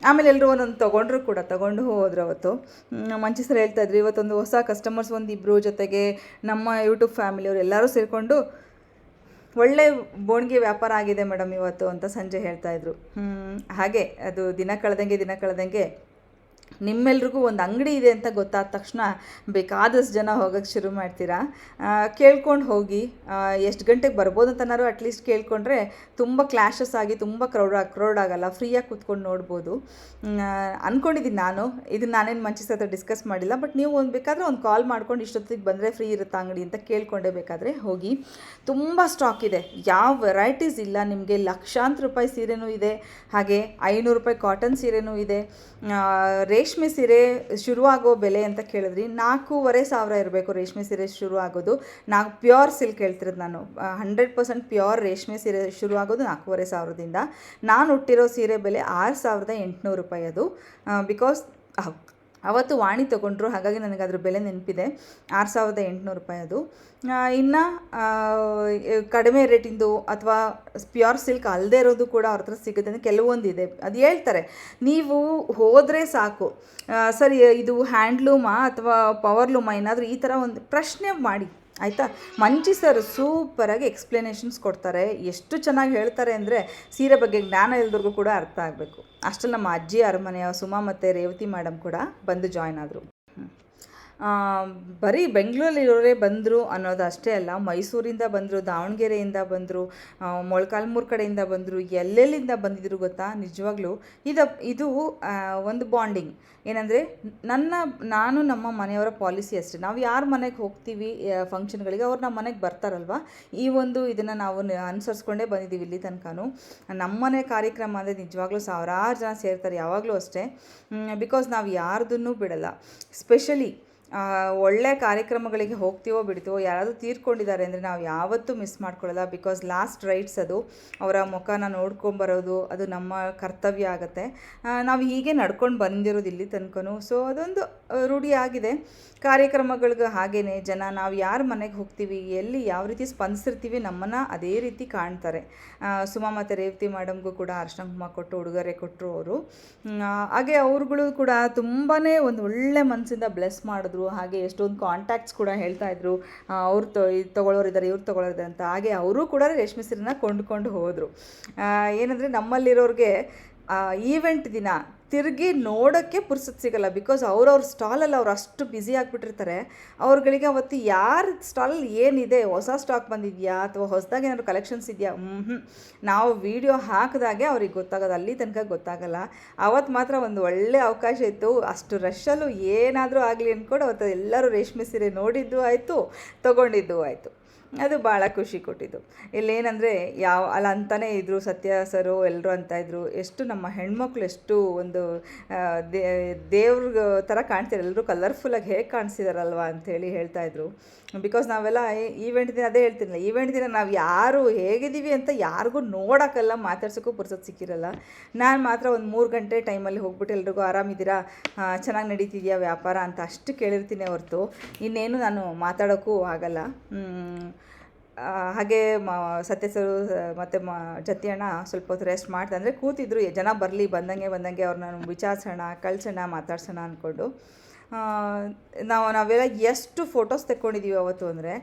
Speaker 1: ಆಮೇಲೆ ಎಲ್ಲರೂ ಒಂದೊಂದು ತೊಗೊಂಡ್ರು ಕೂಡ ತೊಗೊಂಡು ಹೋದ್ರು ಅವತ್ತು. ಮ್, ಮಂಚಿ ಸರ್ ಹೇಳ್ತಾ ಇದ್ರು ಇವತ್ತೊಂದು ಹೊಸ ಕಸ್ಟಮರ್ಸ್ ಒಂದು ಇಬ್ಬರು ಜೊತೆಗೆ ನಮ್ಮ ಯೂಟ್ಯೂಬ್ ಫ್ಯಾಮಿಲಿಯವರು ಎಲ್ಲರೂ ಸೇರಿಕೊಂಡು ಒಳ್ಳೆ ಬೋಣಿಗೆ ವ್ಯಾಪಾರ ಆಗಿದೆ ಮೇಡಮ್ ಇವತ್ತು ಅಂತ ಸಂಜೆ ಹೇಳ್ತಾ ಇದ್ರು. ಹ್ಮ್, ಹಾಗೆ ಅದು ದಿನ ಕಳೆದಂಗೆ ದಿನ ಕಳೆದಂಗೆ ನಿಮ್ಮೆಲ್ರಿಗೂ ಒಂದು ಅಂಗಡಿ ಇದೆ ಅಂತ ಗೊತ್ತಾದ ತಕ್ಷಣ ಬೇಕಾದಷ್ಟು ಜನ ಹೋಗೋಕ್ಕೆ ಶುರು ಮಾಡ್ತೀರಾ? ಕೇಳ್ಕೊಂಡು ಹೋಗಿ. ಎಷ್ಟು ಗಂಟೆಗೆ ಬರ್ಬೋದು ಅಂತನಾರು ಅಟ್ಲೀಸ್ಟ್ ಕೇಳ್ಕೊಂಡ್ರೆ ತುಂಬ ಕ್ಲ್ಯಾಶಸ್ ಆಗಿ ತುಂಬ ಕ್ರೌಡ್ ಕ್ರೌಡ್ ಆಗಲ್ಲ ಫ್ರೀಯಾಗಿ ಕೂತ್ಕೊಂಡು ನೋಡ್ಬೋದು. ಅಂದ್ಕೊಂಡಿದ್ದೀನಿ ನಾನು. ಇದು ನಾನೇನು ಮಂಚಿಸ್ ಹತ್ರ ಡಿಸ್ಕಸ್ ಮಾಡಿಲ್ಲ ಬಟ್ ನೀವು ಒಂದು ಬೇಕಾದರೆ ಒಂದು ಕಾಲ್ ಮಾಡ್ಕೊಂಡು ಇಷ್ಟೊತ್ತಿಗೆ ಬಂದರೆ ಫ್ರೀ ಇರುತ್ತಾ ಅಂಗಡಿ ಅಂತ ಕೇಳ್ಕೊಂಡೇ ಬೇಕಾದರೆ ಹೋಗಿ. ತುಂಬ ಸ್ಟಾಕ್ ಇದೆ. ಯಾವ ವೆರೈಟೀಸ್ ಇಲ್ಲ ನಿಮಗೆ. ಲಕ್ಷಾಂತರ ರೂಪಾಯಿ ಸೀರೆನೂ ಇದೆ. ಹಾಗೆ ಐನೂರು ರೂಪಾಯಿ ಕಾಟನ್ ಸೀರೆನೂ ಇದೆ. ರೇಷ್ಮೆ ಸೀರೆ ಶುರುವಾಗೋ ಬೆಲೆ ಅಂತ ಕೇಳಿದ್ರಿ. ನಾಲ್ಕೂವರೆ ಸಾವಿರ ಇರಬೇಕು ರೇಷ್ಮೆ ಸೀರೆ ಶುರು ಆಗೋದು ನಾಲ್ಕು ಪ್ಯೂರ್ ಸಿಲ್ಕ್ ಹೇಳ್ತಿರೋದು ನಾನು. ಹಂಡ್ರೆಡ್ ಪರ್ಸೆಂಟ್ ಪ್ಯೂರ್ ರೇಷ್ಮೆ ಸೀರೆ ಶುರು ಆಗೋದು ನಾಲ್ಕೂವರೆ ಸಾವಿರದಿಂದ. ನಾನು ಹುಟ್ಟಿರೋ ಸೀರೆ ಬೆಲೆ ಆರು ಸಾವಿರದ ಎಂಟುನೂರು ರೂಪಾಯಿ ಅದು. ಬಿಕಾಸ್ ಅವತ್ತು ವಾಣಿ ತೊಗೊಂಡ್ರು, ಹಾಗಾಗಿ ನನಗೆ ಅದ್ರ ಬೆಲೆ ನೆನಪಿದೆ. ಆರು ಸಾವಿರದ ಎಂಟುನೂರು ರೂಪಾಯಿ ಅದು. ಇನ್ನು ಕಡಿಮೆ ರೇಟಿಂದು ಅಥವಾ ಪ್ಯೂರ್ ಸಿಲ್ಕ್ ಅಲ್ಲದೆ ಇರೋದು ಕೂಡ ಅವ್ರ ಹತ್ರ ಸಿಗುತ್ತೆ ಅಂದರೆ ಕೆಲವೊಂದಿದೆ ಅದು ಹೇಳ್ತಾರೆ, ನೀವು ಹೋದರೆ ಸಾಕು. ಸರಿ, ಇದು ಹ್ಯಾಂಡ್ಲೂಮಾ ಅಥವಾ ಪವರ್ಲೂಮಾ ಏನಾದರೂ ಈ ಥರ ಒಂದು ಪ್ರಶ್ನೆ ಮಾಡಿ. ಆಯಿತಾ? ಮಂಚಿ ಸರ್ ಸೂಪರಾಗಿ ಎಕ್ಸ್ಪ್ಲನೇಷನ್ಸ್ ಕೊಡ್ತಾರೆ. ಎಷ್ಟು ಚೆನ್ನಾಗಿ ಹೇಳ್ತಾರೆ ಅಂದರೆ ಸೀರೆ ಬಗ್ಗೆ ಜ್ಞಾನ ಇಲ್ದವ್ರಿಗೂ ಕೂಡ ಅರ್ಥ ಆಗಬೇಕು. ಅಷ್ಟರಲ್ಲಿ ನಮ್ಮ ಅಜ್ಜಿ ಅರಮನೆಯ ಸುಮಾ ಮತ್ತು ರೇವತಿ ಮೇಡಮ್ ಕೂಡ ಬಂದು ಜಾಯ್ನ್ ಆದರು. ಬರೀ ಬೆಂಗಳೂರಲ್ಲಿರೋರೇ ಬಂದರು ಅನ್ನೋದು ಅಷ್ಟೇ ಅಲ್ಲ, ಮೈಸೂರಿಂದ ಬಂದರು, ದಾವಣಗೆರೆಯಿಂದ ಬಂದರು ಮೊಳಕಾಲ್ಮೂರು ಕಡೆಯಿಂದ ಬಂದರು, ಎಲ್ಲೆಲ್ಲಿಂದ ಬಂದಿದ್ರು ಗೊತ್ತಾ? ನಿಜವಾಗ್ಲೂ ಇದು ಇದು ಒಂದು ಬಾಂಡಿಂಗ್ ಏನಂದರೆ ನನ್ನ, ನಾನು ನಮ್ಮ ಮನೆಯವರ ಪಾಲಿಸಿ ಅಷ್ಟೇ. ನಾವು ಯಾರ ಮನೆಗೆ ಹೋಗ್ತೀವಿ ಫಂಕ್ಷನ್ಗಳಿಗೆ ಅವ್ರು ನಮ್ಮ ಮನೆಗೆ ಬರ್ತಾರಲ್ವ? ಈ ಒಂದು ಇದನ್ನು ನಾವು ಅನುಸರಿಸ್ಕೊಂಡೇ ಬಂದಿದ್ದೀವಿ ಇಲ್ಲಿ ತನಕನೂ. ನಮ್ಮನೆ ಕಾರ್ಯಕ್ರಮ ಅಂದರೆ ನಿಜವಾಗ್ಲೂ ಸಾವಿರಾರು ಜನ ಸೇರ್ತಾರೆ ಯಾವಾಗಲೂ ಅಷ್ಟೇ. ಬಿಕಾಸ್ ನಾವು ಯಾರ್ದನ್ನೂ ಬಿಡಲ್ಲ. ಸ್ಪೆಷಲಿ ಒಳ್ಳೆ ಕಾರ್ಯಕ್ರಮಗಳಿಗೆ ಹೋಗ್ತೀವೋ ಬಿಡ್ತೀವೋ ಯಾರಾದರೂ ತೀರ್ಕೊಂಡಿದ್ದಾರೆ ಅಂದರೆ ನಾವು ಯಾವತ್ತೂ ಮಿಸ್ ಮಾಡ್ಕೊಳ್ಳಲ್ಲ ಬಿಕಾಸ್ ಲಾಸ್ಟ್ ರೈಟ್ಸ್ ಅದು, ಅವರ ಮುಖನ ನೋಡ್ಕೊಂಬರೋದು, ಅದು ನಮ್ಮ ಕರ್ತವ್ಯ ಆಗುತ್ತೆ. ನಾವು ಹೀಗೆ ನಡ್ಕೊಂಡು ಬಂದಿರೋದು ಇಲ್ಲಿ ತನಕನೂ. ಸೊ ಅದೊಂದು ರೂಢಿಯಾಗಿದೆ ಕಾರ್ಯಕ್ರಮಗಳಿಗೆ ಹಾಗೇ ಜನ ನಾವು ಯಾರ ಮನೆಗೆ ಹೋಗ್ತೀವಿ, ಎಲ್ಲಿ ಯಾವ ರೀತಿ ಸ್ಪಂದಿಸಿರ್ತೀವಿ ನಮ್ಮನ್ನು ಅದೇ ರೀತಿ ಕಾಣ್ತಾರೆ. ಸುಮಾ ಮತ್ತು ರೇವತಿ ಮೇಡಮ್ಗೂ ಕೂಡ ಅರ್ಶನ ಕುಮಾರ್ ಕೊಟ್ಟು, ಉಡುಗೊರೆ ಕೊಟ್ಟರು ಅವರು. ಹಾಗೆ ಅವ್ರುಗಳು ಕೂಡ ತುಂಬಾ ಒಂದು ಒಳ್ಳೆ ಮನಸ್ಸಿಂದ ಬ್ಲೆಸ್ ಮಾಡಿದ್ರು. ಹಾಗೆ ಎಷ್ಟೊಂದು ಕಾಂಟ್ಯಾಕ್ಟ್ಸ್ ಕೂಡ ಹೇಳ್ತಾ ಇದ್ರು. ಅವ್ರು ತೊ, ಇದು ತೊಗೊಳೋರಿದ್ದಾರೆ ಇವ್ರು ತೊಗೊಳೋರಿದ್ದಾರೆ ಅಂತ. ಹಾಗೆ ಅವರು ಕೂಡ ರೇಷ್ಮೆ ಸೀರೆನ ಕೊಂಡ್ಕೊಂಡು ಹೋದರು. ಏನಂದರೆ ನಮ್ಮಲ್ಲಿರೋರಿಗೆ ಈವೆಂಟ್ ದಿನ ತಿರುಗಿ ನೋಡೋಕ್ಕೆ ಪುರ್ಸತ್ ಸಿಗಲ್ಲ ಬಿಕಾಸ್ ಅವ್ರವ್ರ ಸ್ಟಾಲಲ್ಲಿ ಅವ್ರು ಅಷ್ಟು ಬ್ಯುಸಿ ಆಗಿಬಿಟ್ಟಿರ್ತಾರೆ. ಅವ್ರುಗಳಿಗೆ ಅವತ್ತು ಯಾರ ಸ್ಟಾಲಲ್ಲಿ ಏನಿದೆ, ಹೊಸ ಸ್ಟಾಕ್ ಬಂದಿದೆಯಾ ಅಥವಾ ಹೊಸದಾಗಿ ಏನಾದ್ರು ಕಲೆಕ್ಷನ್ಸ್ ಇದೆಯಾ? ಹ್ಞೂ ನಾವು ವಿಡಿಯೋ ಹಾಕಿದಾಗೆ ಅವ್ರಿಗೆ ಗೊತ್ತಾಗೋದು, ಅಲ್ಲಿ ತನಕ ಗೊತ್ತಾಗಲ್ಲ. ಅವತ್ತು ಮಾತ್ರ ಒಂದು ಒಳ್ಳೆ ಅವಕಾಶ ಇತ್ತು. ಅಷ್ಟು ರಶಲ್ಲೂ ಏನಾದರೂ ಆಗಲಿ ಅಂದ್ಕೊಂಡು ಅವತ್ತು ಎಲ್ಲರೂ ರೇಷ್ಮೆ ಸೀರೆ ನೋಡಿದ್ದು ಆಯಿತು, ತೊಗೊಂಡಿದ್ದು ಆಯಿತು. ಅದು ಭಾಳ ಖುಷಿ ಕೊಟ್ಟಿದ್ದು. ಇಲ್ಲೇನಂದರೆ ಯಾವ ಅಲ್ಲ ಅಂತಲೇ ಇದ್ದರು ಸತ್ಯ ಸರು ಎಲ್ಲರೂ ಅಂತ ಇದ್ದರು ಎಷ್ಟು ನಮ್ಮ ಹೆಣ್ಮಕ್ಳು ಎಷ್ಟು ಒಂದು ದೇವ್ರ ಥರ ಕಾಣ್ತಿದ್ರು. ಎಲ್ಲರೂ ಕಲರ್ಫುಲ್ಲಾಗಿ ಹೇಗೆ ಕಾಣಿಸಿದಾರಲ್ವ ಅಂಥೇಳಿ ಹೇಳ್ತಾ ಇದ್ರು. ಬಿಕಾಸ್ ನಾವೆಲ್ಲ ಈವೆಂಟ್ ದಿನ ಅದೇ ಹೇಳ್ತಿರಲಿಲ್ಲ ಈವೆಂಟ್ ದಿನ ನಾವು ಯಾರು ಹೇಗಿದ್ದೀವಿ ಅಂತ ಯಾರಿಗೂ ನೋಡೋಕ್ಕಲ್ಲ, ಮಾತಾಡ್ಸೋಕ್ಕೂ ಪುರ್ಸೊತ್ತು ಸಿಕ್ಕಿರಲ್ಲ. ನಾನು ಮಾತ್ರ ಒಂದು ಮೂರು ಗಂಟೆ ಟೈಮಲ್ಲಿ ಹೋಗ್ಬಿಟ್ಟು ಎಲ್ರಿಗೂ ಆರಾಮಿದ್ದೀರಾ ಚೆನ್ನಾಗಿ ನಡೀತಿದೆಯಾ ವ್ಯಾಪಾರ? ಅಂತ ಅಷ್ಟು ಕೇಳಿರ್ತೀನಿ ಹೊರತು. ಇನ್ನೇನು ನಾನು ಮಾತಾಡೋಕ್ಕೂ ಆಗಲ್ಲ. ಹಾಗೆ ಮ, ಸತ್ಯ ಸರು, ಮತ್ತು ಮ ಜತಿಯಣ್ಣ ಸ್ವಲ್ಪ ಹೊತ್ತು ರೆಸ್ಟ್ ಮಾಡ್ತಾ ಅಂದರೆ ಕೂತಿದ್ರು. ಜನ ಬರಲಿ, ಬಂದಂಗೆ ಬಂದಂಗೆ ಅವ್ರನ್ನ ವಿಚಾರಿಸೋಣ, ಕಳ್ಸೋಣ, ಮಾತಾಡ್ಸೋಣ ಅಂದ್ಕೊಂಡು ನಾವು ನಾವೆಲ್ಲ ಎಷ್ಟು ಫೋಟೋಸ್ ತೆಕ್ಕೊಂಡಿದ್ದೀವಿ ಅವತ್ತು ಅಂದರೆ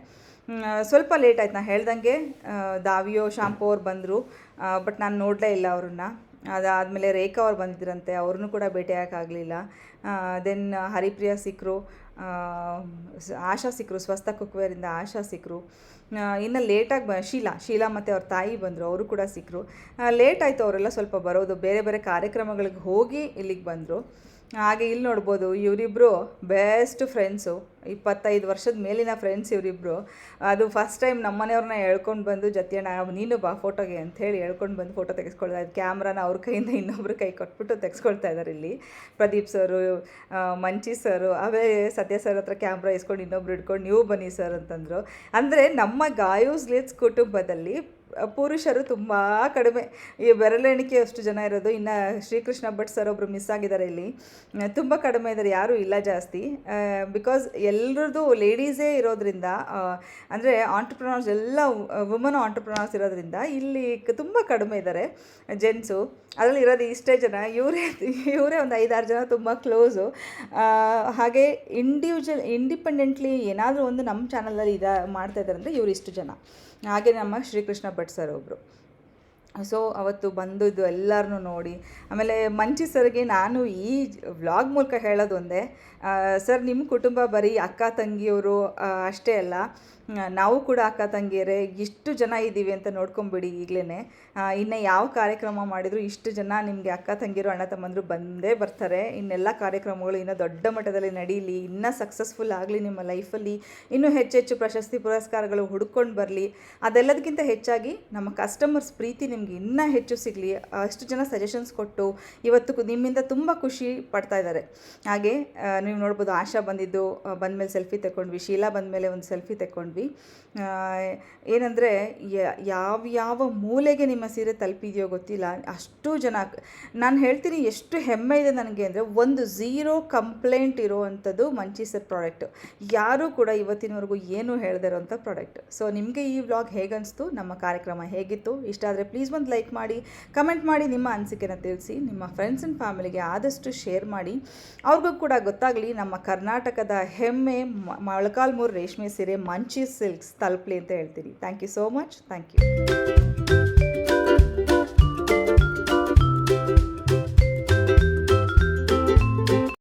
Speaker 1: ಸ್ವಲ್ಪ ಲೇಟ್ ಆಯ್ತು. ನಾ ಹೇಳ್ದಂಗೆ ದಾವಿಯೋ, ಶಾಂಪು ಅವ್ರು ಬಂದರು. ಬಟ್ ನಾನು ನೋಡಲೇ ಇಲ್ಲ ಅವ್ರನ್ನ. ಅದಾದಮೇಲೆ ರೇಖಾ ಅವ್ರು ಬಂದಿದ್ರಂತೆ. ಅವ್ರನ್ನೂ ಕೂಡ ಭೇಟಿಯಾಗಲಿಲ್ಲ ದೆನ್ ಹರಿಪ್ರಿಯ ಸಿಕ್ಕರು ಆಶಾ ಸಿಕ್ಕರು ಸ್ವಸ್ಥ ಕುಕ್ವೇರಿಂದ ಆಶಾ ಸಿಕ್ಕರು ಇನ್ನು ಲೇಟಾಗಿ ಬ, ಶೀಲಾ ಶೀಲಾ ಮತ್ತು ಅವ್ರ ತಾಯಿ ಬಂದರು. ಅವರು ಕೂಡ ಸಿಕ್ಕರು ಲೇಟ್ ಆಯಿತು ಅವರೆಲ್ಲ ಸ್ವಲ್ಪ ಬರೋದು. ಬೇರೆ ಬೇರೆ ಕಾರ್ಯಕ್ರಮಗಳಿಗೆ ಹೋಗಿ ಇಲ್ಲಿಗೆ ಬಂದರು. ಹಾಗೆ ಇಲ್ಲಿ ನೋಡ್ಬೋದು ಇವರಿಬ್ಬರು ಬೆಸ್ಟ್ ಫ್ರೆಂಡ್ಸು ಇಪ್ಪತ್ತೈದು ವರ್ಷದ ಮೇಲಿನ ಫ್ರೆಂಡ್ಸ್ ಇವರಿಬ್ಬರು ಅದು ಫಸ್ಟ್ ಟೈಮ್ ನಮ್ಮ ಮನೆಯವ್ರನ್ನ ಎಳ್ಕೊಂಡು ಬಂದು ಜತಿಯಣ್ಣ ನೀನು ಬಾ ಫೋಟೋಗೆ ಅಂತ ಹೇಳಿ ಹೇಳ್ಕೊಂಡು ಬಂದು ಫೋಟೋ ತೆಗೆಸ್ಕೊಳ್ತಾ ಇದ್ದಾರೆ ಕ್ಯಾಮ್ರಾನ ಅವ್ರ ಕೈಯಿಂದ ಇನ್ನೊಬ್ರ ಕೈ ಕೊಟ್ಬಿಟ್ಟು ತೆಗೆಸ್ಕೊಳ್ತಾ ಇದ್ದಾರೆ ಇಲ್ಲಿ. ಪ್ರದೀಪ್ ಸರು ಮಂಚಿ ಸರು, ಅವೇ ಸತ್ಯ ಸರ್ ಹತ್ರ ಕ್ಯಾಮ್ರಾ ಇಸ್ಕೊಂಡು ಇನ್ನೊಬ್ರು ಇಟ್ಕೊಂಡು ನೀವು ಬನ್ನಿ ಸರ್ ಅಂತಂದರು. ಅಂದರೆ ನಮ್ಮ ಗಾಯೂಸ್ ಲಿಟ್ಸ್ ಕುಟುಂಬದಲ್ಲಿ ಪುರುಷರು ತುಂಬ ಕಡಿಮೆ. ಈ ಬೆರಳೆಣಿಕೆಯಷ್ಟು ಜನ ಇರೋದು. ಇನ್ನು ಶ್ರೀಕೃಷ್ಣ ಭಟ್ ಸರ್ ಒಬ್ಬರು ಮಿಸ್ ಆಗಿದ್ದಾರೆ ಇಲ್ಲಿ. ತುಂಬ ಕಡಿಮೆ ಇದ್ದಾರೆ. ಯಾರೂ ಇಲ್ಲ ಜಾಸ್ತಿ. ಬಿಕಾಸ್ ಎಲ್ಲರದ್ದು ಲೇಡೀಸೇ ಇರೋದ್ರಿಂದ ಅಂದರೆ ಆಂಟ್ರಪ್ರನರ್ಸ್ ಎಲ್ಲ ವುಮನ್ ಆಂಟ್ರಪ್ರನರ್ಸ್ ಇರೋದ್ರಿಂದ ಇಲ್ಲಿ ತುಂಬ ಕಡಿಮೆ ಇದ್ದಾರೆ ಜೆಂಟ್ಸು ಅದರಲ್ಲಿ ಇರೋದು ಇಷ್ಟೇ ಜನ. ಇವರೇ ಇವರೇ ಒಂದು ಐದಾರು ಜನ ತುಂಬ ಕ್ಲೋಸು ಹಾಗೆ ಇಂಡಿವಿಜುವಲ್ ಇಂಡಿಪೆಂಡೆಂಟ್ಲಿ ಏನಾದರೂ ಒಂದು ನಮ್ಮ ಚಾನಲಲ್ಲಿ ಇದು ಮಾಡ್ತಾ ಇದ್ದಾರೆ ಅಂದರೆ ಇವರು ಇಷ್ಟು ಜನ. ಹಾಗೆ ನಮ್ಮ ಶ್ರೀಕೃಷ್ಣ ಭಟ್ ಸರ್ ಒಬ್ಬರು ಸೊ ಅವತ್ತು ಬಂದಿದ್ದು ಎಲ್ಲರನ್ನೂ ನೋಡಿ, ಆಮೇಲೆ ಮಂಚಿ ಸರ್ಗೆ ನಾನು ಈ ವ್ಲಾಗ್ ಮೂಲಕ ಹೇಳೋದೊಂದೇ ಸರ್ ನಿಮ್ಮ ಕುಟುಂಬ ಬರೀ ಅಕ್ಕ, ತಂಗಿಯವರು ಅಷ್ಟೇ ಅಲ್ಲ. ನಾವು ಕೂಡ ಅಕ್ಕ ತಂಗಿಯರೇ ಇಷ್ಟು ಜನ ಇದ್ದೀವಿ ಅಂತ ನೋಡ್ಕೊಂಬಿಡಿ ಈಗಲೇ ಇನ್ನು ಯಾವ ಕಾರ್ಯಕ್ರಮ ಮಾಡಿದರೂ ಇಷ್ಟು ಜನ ನಿಮಗೆ ಅಕ್ಕ ತಂಗಿರು, ಅಣ್ಣ ತಮ್ಮಂದರು ಬಂದೇ ಬರ್ತಾರೆ. ಇನ್ನೆಲ್ಲ ಕಾರ್ಯಕ್ರಮಗಳು ಇನ್ನೂ ದೊಡ್ಡ ಮಟ್ಟದಲ್ಲಿ ನಡೀಲಿ, ಇನ್ನೂ ಸಕ್ಸಸ್ಫುಲ್ ಆಗಲಿ ನಿಮ್ಮ ಲೈಫಲ್ಲಿ ಇನ್ನೂ ಹೆಚ್ಚೆಚ್ಚು ಪ್ರಶಸ್ತಿ ಪುರಸ್ಕಾರಗಳು ಹುಡ್ಕೊಂಡು ಬರಲಿ. ಅದೆಲ್ಲದಕ್ಕಿಂತ ಹೆಚ್ಚಾಗಿ ನಮ್ಮ ಕಸ್ಟಮರ್ಸ್ ಪ್ರೀತಿ ನಿಮಗೆ ಇನ್ನೂ ಹೆಚ್ಚು ಸಿಗಲಿ. ಅಷ್ಟು ಜನ ಸಜೆಷನ್ಸ್ ಕೊಟ್ಟು ಇವತ್ತು ನಿಮ್ಮಿಂದ ತುಂಬ ಖುಷಿ ಪಡ್ತಾ ಇದ್ದಾರೆ. ಹಾಗೆ ನೀವು ನೋಡ್ಬೋದು ಆಶಾ ಬಂದಿದ್ದು ಬಂದಮೇಲೆ ಸೆಲ್ಫಿ ತಗೊಂಡ್ವಿ ಶೀಲಾ ಬಂದಮೇಲೆ ಒಂದು ಸೆಲ್ಫಿ ತಗೊಂಡ್ವಿ ಏನಂದರೆ ಯಾವ ಮೂಲೆಗೆ ನಿಮ್ಮ ಸೀರೆ ತಲುಪಿದೆಯೋ ಗೊತ್ತಿಲ್ಲ. ಅಷ್ಟು ಜನ, ನಾನು ಹೇಳ್ತೀನಿ ಎಷ್ಟು ಹೆಮ್ಮೆ ಇದೆ ನನಗೆ ಅಂದರೆ, ಒಂದು ಝೀರೋ ಕಂಪ್ಲೇಂಟ್ ಇರೋವಂಥದ್ದು ಮಂಚೀಸರ್ ಪ್ರಾಡಕ್ಟ್ ಯಾರೂ ಕೂಡ ಇವತ್ತಿನವರೆಗೂ ಏನು ಹೇಳದಿರೋಂಥ ಪ್ರಾಡಕ್ಟ್ ಸೊ ನಿಮಗೆ ಈ ವ್ಲಾಗ್ ಹೇಗನ್ನಿಸ್ತು ನಮ್ಮ ಕಾರ್ಯಕ್ರಮ ಹೇಗಿತ್ತು? ಇಷ್ಟ ಆದರೆ ಪ್ಲೀಸ್ ಒಂದು ಲೈಕ್ ಮಾಡಿ ಕಮೆಂಟ್ ಮಾಡಿ, ನಿಮ್ಮ ಅನಿಸಿಕೆನ ತಿಳಿಸಿ, ನಿಮ್ಮ ಫ್ರೆಂಡ್ಸ್ ಆ್ಯಂಡ್ ಫ್ಯಾಮಿಲಿಗೆ ಆದಷ್ಟು ಶೇರ್ ಮಾಡಿ. ಅವ್ರಿಗೂ ಕೂಡ ಗೊತ್ತಾಗಲಿ, ನಮ್ಮ ಕರ್ನಾಟಕದ ಹೆಮ್ಮೆ ಮೊಳಕಾಲ್ಮೂರು ರೇಷ್ಮೆ ಸೀರೆ ಮಂಚಿ ಸಿಲ್ಕ್ಸ್ ತಲುಪಲಿ ಅಂತ ಹೇಳ್ತೀನಿ. Thank you so much thank you